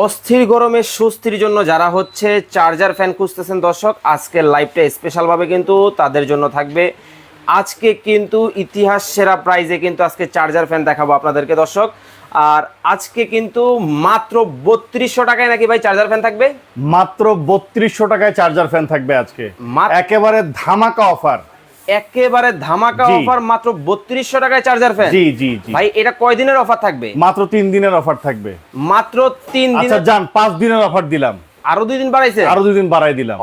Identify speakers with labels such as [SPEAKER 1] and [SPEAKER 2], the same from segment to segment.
[SPEAKER 1] অস্থির গরমে সুস্থির জন্য যারা হচ্ছে চার্জার ফ্যান খুঁজতেছেন দর্শক আজকের লাইভটা স্পেশালভাবে কিন্তু তাদের জন্য থাকবে। আজকে কিন্তু ইতিহাস সেরা প্রাইজে কিন্তু আজকে চার্জার ফ্যান দেখাবো আপনাদেরকে দর্শক। আর আজকে কিন্তু মাত্র বত্রিশশো টাকায় নাকি ভাই চার্জার ফ্যান থাকবে?
[SPEAKER 2] মাত্র বত্রিশশো টাকায় চার্জার ফ্যান থাকবে আজকে। একেবারে ধামাকা অফার
[SPEAKER 1] একেবারে ধামাকা অফার মাত্র বত্রিশশো টাকায় চার্জার ফ্যান
[SPEAKER 2] জি জি
[SPEAKER 1] ভাই এটা কয় দিনের অফার থাকবে?
[SPEAKER 2] মাত্র তিন দিনের অফার থাকবে।
[SPEAKER 1] মাত্র তিন
[SPEAKER 2] আচ্ছা
[SPEAKER 1] দিনের
[SPEAKER 2] যান পাঁচ দিনের অফার দিলাম।
[SPEAKER 1] আরও দুই দিন বাড়াইছে?
[SPEAKER 2] আরও দুই দিন বাড়াই দিলাম।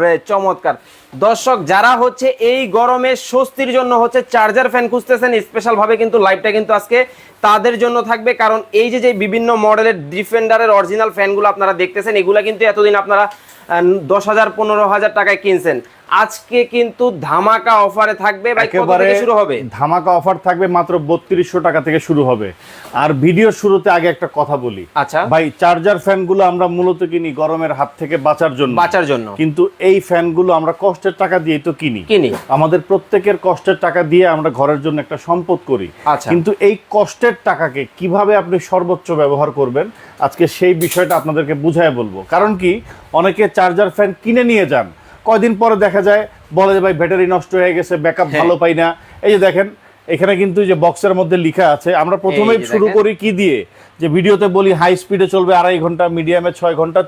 [SPEAKER 1] রে চমৎকার। দর্শক যারা হচ্ছে এই গরমে স্বস্তির জন্য হচ্ছে চার্জার ফ্যান খুঁজতেছেন স্পেশাল ভাবে কিন্তু লাইভটা কিন্তু আজকে তাদের জন্য থাকবে। কারণ এই যে যে বিভিন্ন মডেলের ডিফেন্ডারের অরিজিনাল ফ্যানগুলো আপনারা দেখতেছেন এগুলা কিন্তু এতদিন আপনারা দশ হাজার পনেরো হাজার টাকায় কিনছেন। আজকে কিন্তু ধামাকা অফারে থাকবে
[SPEAKER 2] একেবারে
[SPEAKER 1] শুরু হবে?
[SPEAKER 2] ধামাকা অফার থাকবে মাত্র বত্রিশশো টাকা থেকে শুরু হবে। আর ভিডিওর শুরুতে আগে একটা কথা বলি।
[SPEAKER 1] আচ্ছা।
[SPEAKER 2] ভাই চার্জার ফ্যানগুলো আমরা মূলত কিনি গরমের হাত থেকে বাঁচার জন্য।
[SPEAKER 1] বাঁচার জন্য।
[SPEAKER 2] কিন্তু এই ফ্যানগুলো আমরা কষ্টের টাকা দিয়ে তো কিনি।
[SPEAKER 1] কিনি।
[SPEAKER 2] আমাদের প্রত্যেকের কষ্টের টাকা দিয়ে আমরা ঘরের জন্য একটা সম্পদ করি।
[SPEAKER 1] আচ্ছা।
[SPEAKER 2] কিন্তু এই কষ্টের টাকাকে কীভাবে আপনি সর্বোচ্চ ব্যবহার করবেন আজকে সেই বিষয়টা আপনাদেরকে বুঝায় বলব। কারণ কি? অনেকে চার্জার ফ্যান কিনে নিয়ে যান। কয়দিন পরে দেখা যায় বলে যে ভাই ব্যাটারি নষ্ট হয়ে গেছে ব্যাকআপ। ভালো পাই না। এই যে দেখেন এখানে কিন্তু যে বক্সের মধ্যে লেখা আছে আমরা
[SPEAKER 1] যে
[SPEAKER 2] শুরু করি কি দিয়ে? যে ভিডিওতে বলি হাই স্পিডে চলবে আড়াই ঘণ্টা মিডিয়ামে ছয় ঘণ্টা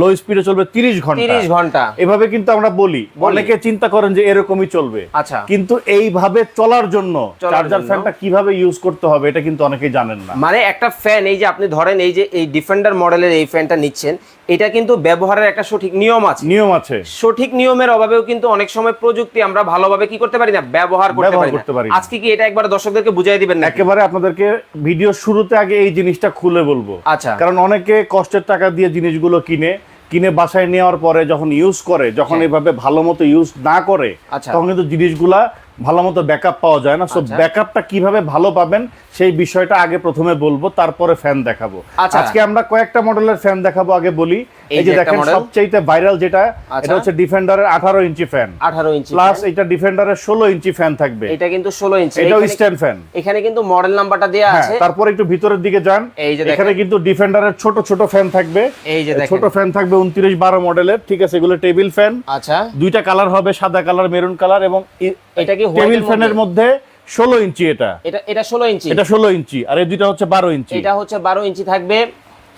[SPEAKER 2] লো স্পিডে চলবে তিরিশ ঘণ্টা।
[SPEAKER 1] তিরিশ ঘণ্টা।
[SPEAKER 2] এভাবে কিন্তু আমরা বলি। অনেকে চিন্তা করেন যে এরকমই চলবে।
[SPEAKER 1] আচ্ছা।
[SPEAKER 2] কিন্তু এইভাবে চলার জন্য চার্জার। ফ্যানটা কীভাবে ইউজ করতে হবে এটা কিন্তু অনেকেই জানেন না।
[SPEAKER 1] মানে একটা ফ্যান এই যে আপনি ধরেন এই যে এই ডিফেন্ডার মডেলের এই ফ্যানটা নিচ্ছেন এটা কিন্তু ব্যবহারের একটা সঠিক নিয়ম আছে
[SPEAKER 2] নিয়ম আছে
[SPEAKER 1] সঠিক নিয়মের অভাবেও কিন্তু অনেক সময় প্রযুক্তি আমরা ভালোভাবে কি করতে পারি না ব্যবহার করতে পারি। আজকে কি এটা একবার দর্শকদেরকে বুঝিয়ে দিবেন না
[SPEAKER 2] একেবারে আপনাদেরকে ভিডিও শুরুতে আগে এই জিনিসটা খুলে বলব
[SPEAKER 1] আচ্ছা
[SPEAKER 2] কারণ অনেকে কষ্টের টাকা দিয়ে জিনিসগুলো কিনে কিনে বাসায় নেওয়ার পরে যখন ইউজ করে যখন
[SPEAKER 1] হ্যাঁ।
[SPEAKER 2] এভাবে ভালো মতো ইউজ না করে
[SPEAKER 1] আচ্ছা।
[SPEAKER 2] তখন কিন্তু জিনিসগুলা ভালো মতো ব্যাকআপ পাওয়া যায় না সো
[SPEAKER 1] আচ্ছা।
[SPEAKER 2] ব্যাকআপটা কীভাবে ভালো পাবেন সেই বিষয়টা আগে প্রথমে বলব তারপরে ফ্যান দেখাবো
[SPEAKER 1] আচ্ছা।
[SPEAKER 2] আজকে আমরা কয়েকটা মডেলের ফ্যান দেখাবো আগে বলি
[SPEAKER 1] এই যে
[SPEAKER 2] দেখেন সবচেয়ে ভাইরাল যেটা
[SPEAKER 1] আচ্ছা।
[SPEAKER 2] এটা হচ্ছে ডিফেন্ডারের আঠারো ইঞ্চি ফ্যান
[SPEAKER 1] আঠারো ইঞ্চি
[SPEAKER 2] প্লাস এটা ডিফেন্ডারের ষোলো ইঞ্চি ফ্যান থাকবে।
[SPEAKER 1] এটা কিন্তু ষোলো ইঞ্চি।
[SPEAKER 2] এটাও স্ট্যান্ড ফ্যান
[SPEAKER 1] এখানে কিন্তু মডেল নাম্বারটা দেওয়া
[SPEAKER 2] হ্যাঁ
[SPEAKER 1] আছে।
[SPEAKER 2] তারপর একটু ভিতরের দিকে যান।
[SPEAKER 1] এই যে
[SPEAKER 2] এখানে কিন্তু ডিফেন্ডারের ছোট ছোট ফ্যান থাকবে।
[SPEAKER 1] এই যে দেখেন।
[SPEAKER 2] ছোট ফ্যান থাকবে উনত্রিশ বারো মডেলের ঠিক আছে এগুলো টেবিল ফ্যান
[SPEAKER 1] আচ্ছা।
[SPEAKER 2] দুইটা কালার হবে সাদা কালার মেরুন কালার এবং
[SPEAKER 1] এটা কি
[SPEAKER 2] টেবিল ফ্যানের মধ্যে ষোলো ইঞ্চি এটা।
[SPEAKER 1] এটা এটা ষোলো ইঞ্চি।
[SPEAKER 2] এটা ষোলো ইঞ্চি আর এই দুইটা হচ্ছে বারো ইঞ্চি।
[SPEAKER 1] এটা হচ্ছে বারো ইঞ্চি থাকবে।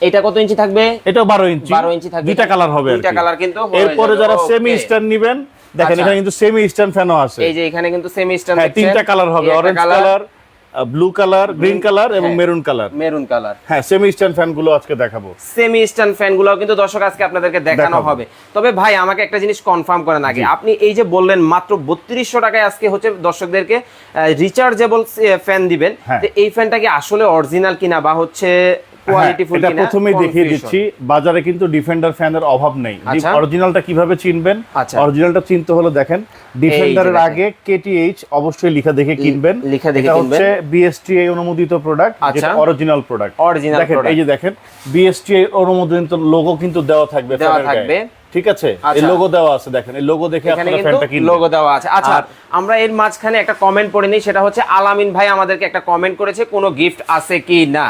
[SPEAKER 1] এটা কত ইঞ্চি থাকবে?
[SPEAKER 2] এটাও বারো ইঞ্চি।
[SPEAKER 1] বারো ইঞ্চি থাকবে।
[SPEAKER 2] দুইটা কালার হবে
[SPEAKER 1] দুইটা কালার কিন্তু
[SPEAKER 2] এরপরে যারা সেমি স্ট্যান্ড নিবেন দেখেন
[SPEAKER 1] আচ্ছা।
[SPEAKER 2] এখানে কিন্তু সেমি স্ট্যান্ড ফ্যানও আছে।
[SPEAKER 1] এই যে এখানে কিন্তু সেমি স্ট্যান্ড
[SPEAKER 2] হ্যাঁ তিনটা কালার হবে। Orange colour blue colour green colour এবং
[SPEAKER 1] হ্যাঁ।
[SPEAKER 2] Maroon colour.
[SPEAKER 1] Maroon colour.
[SPEAKER 2] হ্যাঁ সেমি স্ট্যান্ড ফ্যানগুলো আজকে দেখাবো।
[SPEAKER 1] সেমি স্ট্যান্ড ফ্যানগুলো কিন্তু দর্শক আজকে আপনাদেরকে দেখানো হবে। তবে ভাই আমাকে একটা জিনিস কনফার্ম করেন আগে। আপনি এই যে বললেন মাত্র বত্রিশশো টাকায় আজকে হচ্ছে দর্শকদেরকে রিচার্জেবল ফ্যান দিবেন।
[SPEAKER 2] হ্যাঁ।
[SPEAKER 1] এই ফ্যানটা কি আসলে অরিজিনাল কিনা বা হচ্ছে কোয়ালিটি ফুল
[SPEAKER 2] হ্যাঁ, এটা প্রথমেই দেখিয়ে দিচ্ছি বাজারে কিন্তু ডিফেন্ডার ফ্যানের অভাব নেই
[SPEAKER 1] আচ্ছা।
[SPEAKER 2] অরিজিনালটা কীভাবে চিনবেন
[SPEAKER 1] আচ্ছা।
[SPEAKER 2] অরিজিনালটা চিনতে হলে দেখেন ডিফেন্ডারের আগে কেটিএইচ অবশ্যই লিখা দেখে কিনবেন
[SPEAKER 1] লিখা দেখে কিনবেন।
[SPEAKER 2] হচ্ছে বিএসটিআই অনুমোদিত প্রোডাক্ট
[SPEAKER 1] আচ্ছা।
[SPEAKER 2] যেটা অরিজিনাল প্রোডাক্ট
[SPEAKER 1] Original
[SPEAKER 2] দেখেন এই যে দেখেন বিএসটিআই অনুমোদিত লোগো কিন্তু দেওয়া থাকবে
[SPEAKER 1] দেওয়া থাকবে।
[SPEAKER 2] ঠিক আছে এই
[SPEAKER 1] আচ্ছা।
[SPEAKER 2] লোগো দেওয়া আছে দেখেন এই লোগো দেখে আপনারা ফ্যানটা কিনবেন
[SPEAKER 1] লোগো দেওয়া আছে আচ্ছা আমরা এর মাঝখানে একটা কমেন্ট পড়ে নিই সেটা হচ্ছে আলামিন ভাই আমাদেরকে একটা কমেন্ট করেছে কোনো গিফট আছে কি না।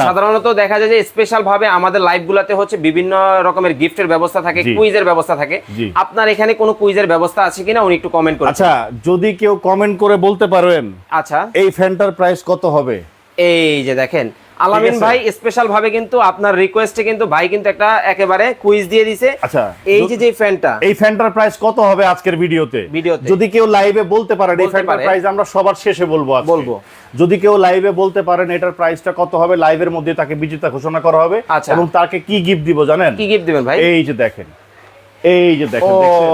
[SPEAKER 1] সাধারণত দেখা যায় যে স্পেশাল ভাবে আমাদের লাইভ গুলাতে হচ্ছে বিভিন্ন রকমের গিফটের ব্যবস্থা থাকে কুইজের ব্যবস্থা থাকে। আপনার এখানে কোনো কুইজের ব্যবস্থা আছে কিনা? উনি একটু কমেন্ট করুন
[SPEAKER 2] আচ্ছা যদি কেউ কমেন্ট করে বলতে পারেন
[SPEAKER 1] আচ্ছা।
[SPEAKER 2] এই ফ্যানটার প্রাইস কত হবে?
[SPEAKER 1] এই যে দেখেন আলামিন ভাই স্পেশাল ভাবে কিন্তু আপনার রিকোয়েস্টে কিন্তু ভাই কিন্তু একটা একেবারে কুইজ দিয়ে দিছে।
[SPEAKER 2] আচ্ছা
[SPEAKER 1] এই যে যে ফ্যানটা
[SPEAKER 2] এই ফ্যানটার প্রাইস কত হবে আজকের ভিডিওতে?
[SPEAKER 1] ভিডিওতে।
[SPEAKER 2] যদি কেউ লাইভে বলতে পারেন এই ফ্যানটার প্রাইস আমরা সবার শেষে বলব আজকে।
[SPEAKER 1] বলব।
[SPEAKER 2] যদি কেউ লাইভে বলতে পারেন এটার প্রাইসটা কত হবে লাইভের মধ্যে তাকে বিজেতা ঘোষণা করা হবে
[SPEAKER 1] আচ্ছা।
[SPEAKER 2] এবং তাকে কি গিফট দিব জানেন?
[SPEAKER 1] কি গিফট দিবেন ভাই?
[SPEAKER 2] এই যে দেখেন। এই যে
[SPEAKER 1] ও
[SPEAKER 2] দেখেন দেখছেন?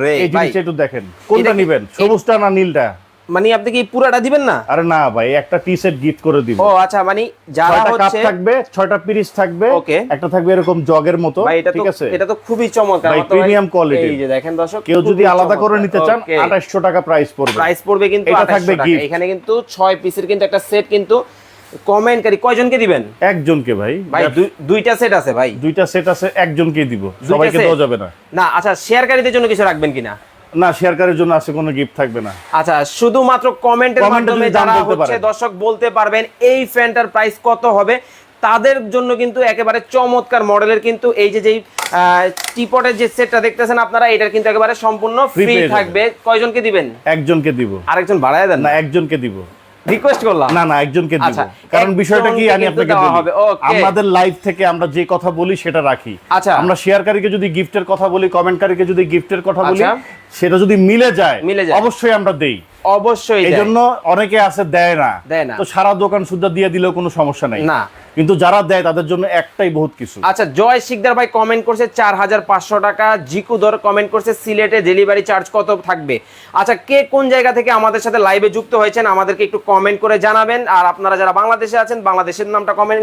[SPEAKER 1] রে
[SPEAKER 2] এই জিনিসটা একটু দেখেন। কোনটা নিবেন? সবুজটা না নীলটা?
[SPEAKER 1] মানে আপনি কি পুরাটা দিবেন না?
[SPEAKER 2] আরে না ভাই একটা টি সেট গিফট করে দিব।
[SPEAKER 1] ও আচ্ছা মানে যারা
[SPEAKER 2] ছয়টা কাপ
[SPEAKER 1] হচ্ছে
[SPEAKER 2] থাকবে ছয়টা পিরিচ থাকবে
[SPEAKER 1] Okay.
[SPEAKER 2] একটা থাকবে এরকম জগের মতো ঠিক আছে?
[SPEAKER 1] এটা তো খুবই চমৎকার।
[SPEAKER 2] ভাই, premium quality।
[SPEAKER 1] এই যে দেখেন দর্শক
[SPEAKER 2] কেউ যদি আলাদা করে নিতে চান
[SPEAKER 1] Okay.
[SPEAKER 2] আঠাশশো টাকা প্রাইস পড়বে।
[SPEAKER 1] প্রাইস পড়বে কিন্তু
[SPEAKER 2] এটা
[SPEAKER 1] 2800
[SPEAKER 2] থাকবে gift।
[SPEAKER 1] এখানে কিন্তু 6 পিসের কিন্তু একটা সেট কিন্তু কমেন্টকারী কয়জনকে দিবেন?
[SPEAKER 2] একজনকে ভাই।
[SPEAKER 1] ভাই দুই- দুইটা সেট আছে ভাই।
[SPEAKER 2] দুইটা সেট আছে একজনকেই দিব। সবাইকে দেওয়া যাবে না।
[SPEAKER 1] না আচ্ছা শেয়ারকারীদের জন্য কিছু রাখবেন কিনা?
[SPEAKER 2] না শেয়ারকারের জন্য আছে কোনো গিফট থাকবে না।
[SPEAKER 1] আচ্ছা শুধুমাত্র কমেন্টের মাধ্যমে যারা হচ্ছে দর্শক বলতে পারবেন এই ফ্যানটার প্রাইস কত হবে তাদের জন্য কিন্তু একেবারে চমৎকার মডেলের কিন্তু এই যে যেই টিপটের যে সেটটা দেখতেছেন আপনারা এটার কিন্তু একেবারে সম্পূর্ণ ফ্রি থাকবে। কয়জনকে দিবেন?
[SPEAKER 2] একজনকে দিব।
[SPEAKER 1] আরেকজন বাড়ায় দেন
[SPEAKER 2] না একজনকে দিব।
[SPEAKER 1] রিকোয়েস্ট করলাম।
[SPEAKER 2] না না একজনকে দিব।
[SPEAKER 1] আচ্ছা,
[SPEAKER 2] কারণ বিষয়টা কি আমি আপনাকে
[SPEAKER 1] দেওয়া
[SPEAKER 2] বলি আমাদের লাইভ থেকে আমরা যে কথা বলি সেটা রাখি।
[SPEAKER 1] আচ্ছা।
[SPEAKER 2] আমরা শেয়ারকারীকে যদি গিফটের কথা বলি কমেন্টকারীকে যদি গিফটের কথা বলি
[SPEAKER 1] আচ্ছা।
[SPEAKER 2] সেটা যদি মিলে যায়
[SPEAKER 1] মিলে যায়।
[SPEAKER 2] অবশ্যই আমরা দেই।
[SPEAKER 1] অবশ্যই
[SPEAKER 2] এই জন্য অনেকে আছে দেয় না।
[SPEAKER 1] দেয় না।
[SPEAKER 2] তো সারা দোকান সুদ্ধা দিয়ে দিলেও কোনো সমস্যা নাই।
[SPEAKER 1] না।
[SPEAKER 2] কিন্তু যারা দেয় তাদের জন্য একটাই বহুত কিছু।
[SPEAKER 1] আচ্ছা জয় শিকদার ভাই কমেন্ট করছে চার হাজার পাঁচশো টাকা। জিকু ধর কমেন্ট করছে সিলেটে ডেলিভারি চার্জ কত থাকবে? আচ্ছা কে কোন জায়গা থেকে আমাদের সাথে লাইভে যুক্ত হয়েছেন আমাদেরকে একটু কমেন্ট করে জানাবেন। আর আপনারা যারা বাংলাদেশে আছেন বাংলাদেশের নামটা কমেন্ট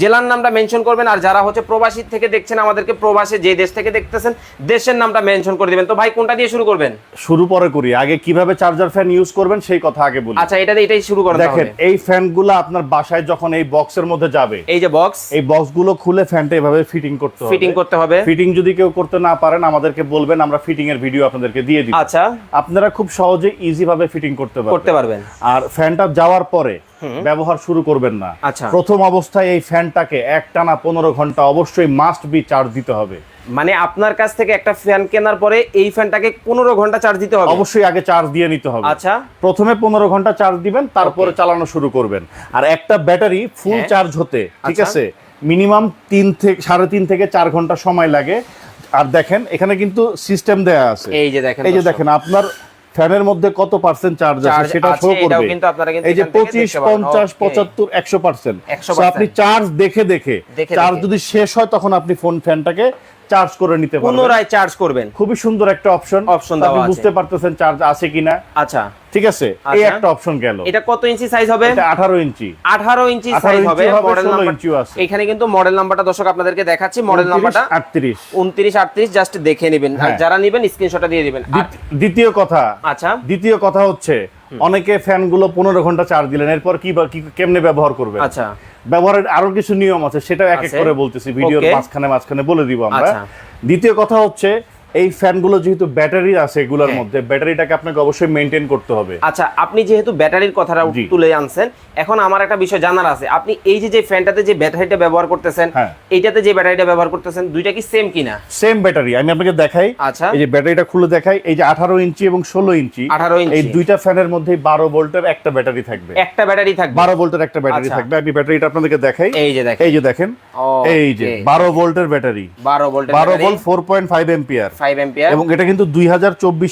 [SPEAKER 1] জেলার নামটা মেনশন করবেন। আর যারা হচ্ছে প্রবাসী থেকে দেখছেন আমাদেরকে প্রবাসে যে দেশ থেকে দেখতেছেন দেশের নামটা মেনশন করে দিবেন। তো ভাই কোনটা দিয়ে শুরু করবেন?
[SPEAKER 2] শুরু পরে করি। আগে কীভাবে চার্জার ফ্যান ইউজ করবেন সেই কথা আগে বলি।
[SPEAKER 1] আচ্ছা এটা এটাই শুরু করেন
[SPEAKER 2] দেখেন এই ফ্যানগুলো আপনার বাসায় যখন এই বক্সের মধ্যে যাবে
[SPEAKER 1] এই যে বক্স
[SPEAKER 2] এই বক্সগুলো খুলে ফ্যানটা এভাবে ফিটিং করতে হবে।
[SPEAKER 1] ফিটিং করতে হবে।
[SPEAKER 2] ফিটিং যদি কেউ করতে না পারেন আমাদেরকে বলবেন আমরা ফিটিং এর ভিডিও আপনাদেরকে দিয়ে দিই
[SPEAKER 1] আচ্ছা।
[SPEAKER 2] আপনারা খুব সহজে ইজি ভাবে ফিটিং করতে পারবেন।
[SPEAKER 1] করতে
[SPEAKER 2] পারবেন।
[SPEAKER 1] পারবেন
[SPEAKER 2] আর ফ্যানটা যাওয়ার পরে ব্যবহার শুরু করবেন না।
[SPEAKER 1] আচ্ছা।
[SPEAKER 2] প্রথম অবস্থায় এই ফ্যানটাকে একটানা পনেরো ঘণ্টা অবশ্যই মাস্ট বি চার্জ দিতে হবে।
[SPEAKER 1] মানে আপনার কাছ থেকে একটা ফ্যান কেনার পরে এই ফ্যানটাকে পনেরো ঘণ্টা চার্জ দিতে হবে।
[SPEAKER 2] অবশ্যই আগে চার্জ দিয়ে নিতে হবে।
[SPEAKER 1] আচ্ছা।
[SPEAKER 2] প্রথমে পনেরো ঘণ্টা চার্জ দিবেন তারপরে চালানো শুরু করবেন। আর একটা ব্যাটারি ফুল
[SPEAKER 1] হ্যাঁ।
[SPEAKER 2] চার্জ হতে ঠিক
[SPEAKER 1] আচ্ছা।
[SPEAKER 2] আছে? মিনিমাম তিন থেকে সাড়ে তিন থেকে চার ঘণ্টা সময় লাগে। আর দেখেন এখানে কিন্তু সিস্টেম দেয়া আছে।
[SPEAKER 1] এই যে দেখেন
[SPEAKER 2] এই যে দেখেন আপনার ফ্যানের মধ্যে কত পার্সেন্ট চার্জ আছে সেটা শো
[SPEAKER 1] এটাও
[SPEAKER 2] করবে।
[SPEAKER 1] কিন্তু আপনারা কিন্তু
[SPEAKER 2] এই যে পঁচিশ। পঞ্চাশ. পঁচাত্তর একশো পার্সেন্ট
[SPEAKER 1] 100%
[SPEAKER 2] আপনি চার্জ দেখে দেখে চার্জ যদি শেষ হয় তখন আপনি ফোন ফ্যানটাকে চার্জ করে নিতে পারবেন।
[SPEAKER 1] পুনরায় চার্জ করবেন।
[SPEAKER 2] খুবই সুন্দর একটা অপশন।
[SPEAKER 1] অপশন
[SPEAKER 2] আপনি। বুঝতে পারতেছেন চার্জ আছে কিনা।
[SPEAKER 1] আচ্ছা।
[SPEAKER 2] ঠিক আছে? এই
[SPEAKER 1] আচ্ছা।
[SPEAKER 2] একটা অপশন গেল।
[SPEAKER 1] এটা কত ইঞ্চি সাইজ হবে?
[SPEAKER 2] এটা আঠারো ইঞ্চি।
[SPEAKER 1] আঠারো ইঞ্চি সাইজ হবে। মডেল নাম্বার
[SPEAKER 2] ইঞ্চিও আছে।
[SPEAKER 1] এখানে কিন্তু মডেল নাম্বারটা দর্শক আপনাদেরকে দেখাচ্ছি। মডেল নাম্বারটা
[SPEAKER 2] আটত্রিশ।
[SPEAKER 1] উনত্রিশ আটত্রিশ জাস্ট দেখে নেবেন। আর
[SPEAKER 2] হ্যাঁ।
[SPEAKER 1] যারা নেবেন স্ক্রিনশটটা দিয়ে দিবেন।
[SPEAKER 2] দ্বিতীয় কথা।
[SPEAKER 1] আচ্ছা।
[SPEAKER 2] দ্বিতীয় কথা হচ্ছে অনেকে ফ্যানগুলো পনেরো ঘণ্টা চার্জ দিলেন। এরপর কি কি- কেমনে ব্যবহার করবে
[SPEAKER 1] আচ্ছা।
[SPEAKER 2] ব্যবহারের আরও কিছু নিয়ম আছে সেটা এক এক করে বলতেছি। ভিডিওর মাঝখানে মাঝখানে বলে দিব আমরা।
[SPEAKER 1] আচ্ছা।
[SPEAKER 2] দ্বিতীয় কথা হচ্ছে এই ফ্যানগুলো যেহেতু ব্যাটারি আছে এগুলোর
[SPEAKER 1] হ্যাঁ।
[SPEAKER 2] মধ্যে ব্যাটারিটাকে আপনাকে অবশ্যই মেনটেন করতে হবে।
[SPEAKER 1] আচ্ছা আপনি যেহেতু ব্যাটারির কথাটা। তুলে আনছেন এখন আমার একটা বিষয় জানার আছে। আপনি এই যে যে ফ্যানটাতে যে ব্যাটারিটা ব্যবহার করতেছেন
[SPEAKER 2] হ্যাঁ।
[SPEAKER 1] এইটাতে যে ব্যাটারিটা ব্যবহার করতেছেন দুইটা কি সেম কিনা?
[SPEAKER 2] সেম ব্যাটারি আমি আপনাকে দেখাই।
[SPEAKER 1] আচ্ছা।
[SPEAKER 2] এই যে ব্যাটারিটা খুলে দেখাই এই যে আঠারো ইঞ্চি এবং ষোলো ইঞ্চি
[SPEAKER 1] 18 ইঞ্চি।
[SPEAKER 2] এই দুইটা ফ্যানের মধ্যে বারো ভোল্টের একটা ব্যাটারি থাকবে।
[SPEAKER 1] একটা ব্যাটারি থাকবে।
[SPEAKER 2] বারো ভোল্টের একটা ব্যাটারি
[SPEAKER 1] আচ্ছা।
[SPEAKER 2] থাকবে। আমি ব্যাটারিটা আপনাদেরকে দেখাই।
[SPEAKER 1] এই যে দেখেন।
[SPEAKER 2] এই যে দেখেন। এই যে বারো ভোল্টের ব্যাটারি।
[SPEAKER 1] বারো ভোল্টের
[SPEAKER 2] বারো volt four point five ampere
[SPEAKER 1] five ampere
[SPEAKER 2] এবং এটা কিন্তু দুই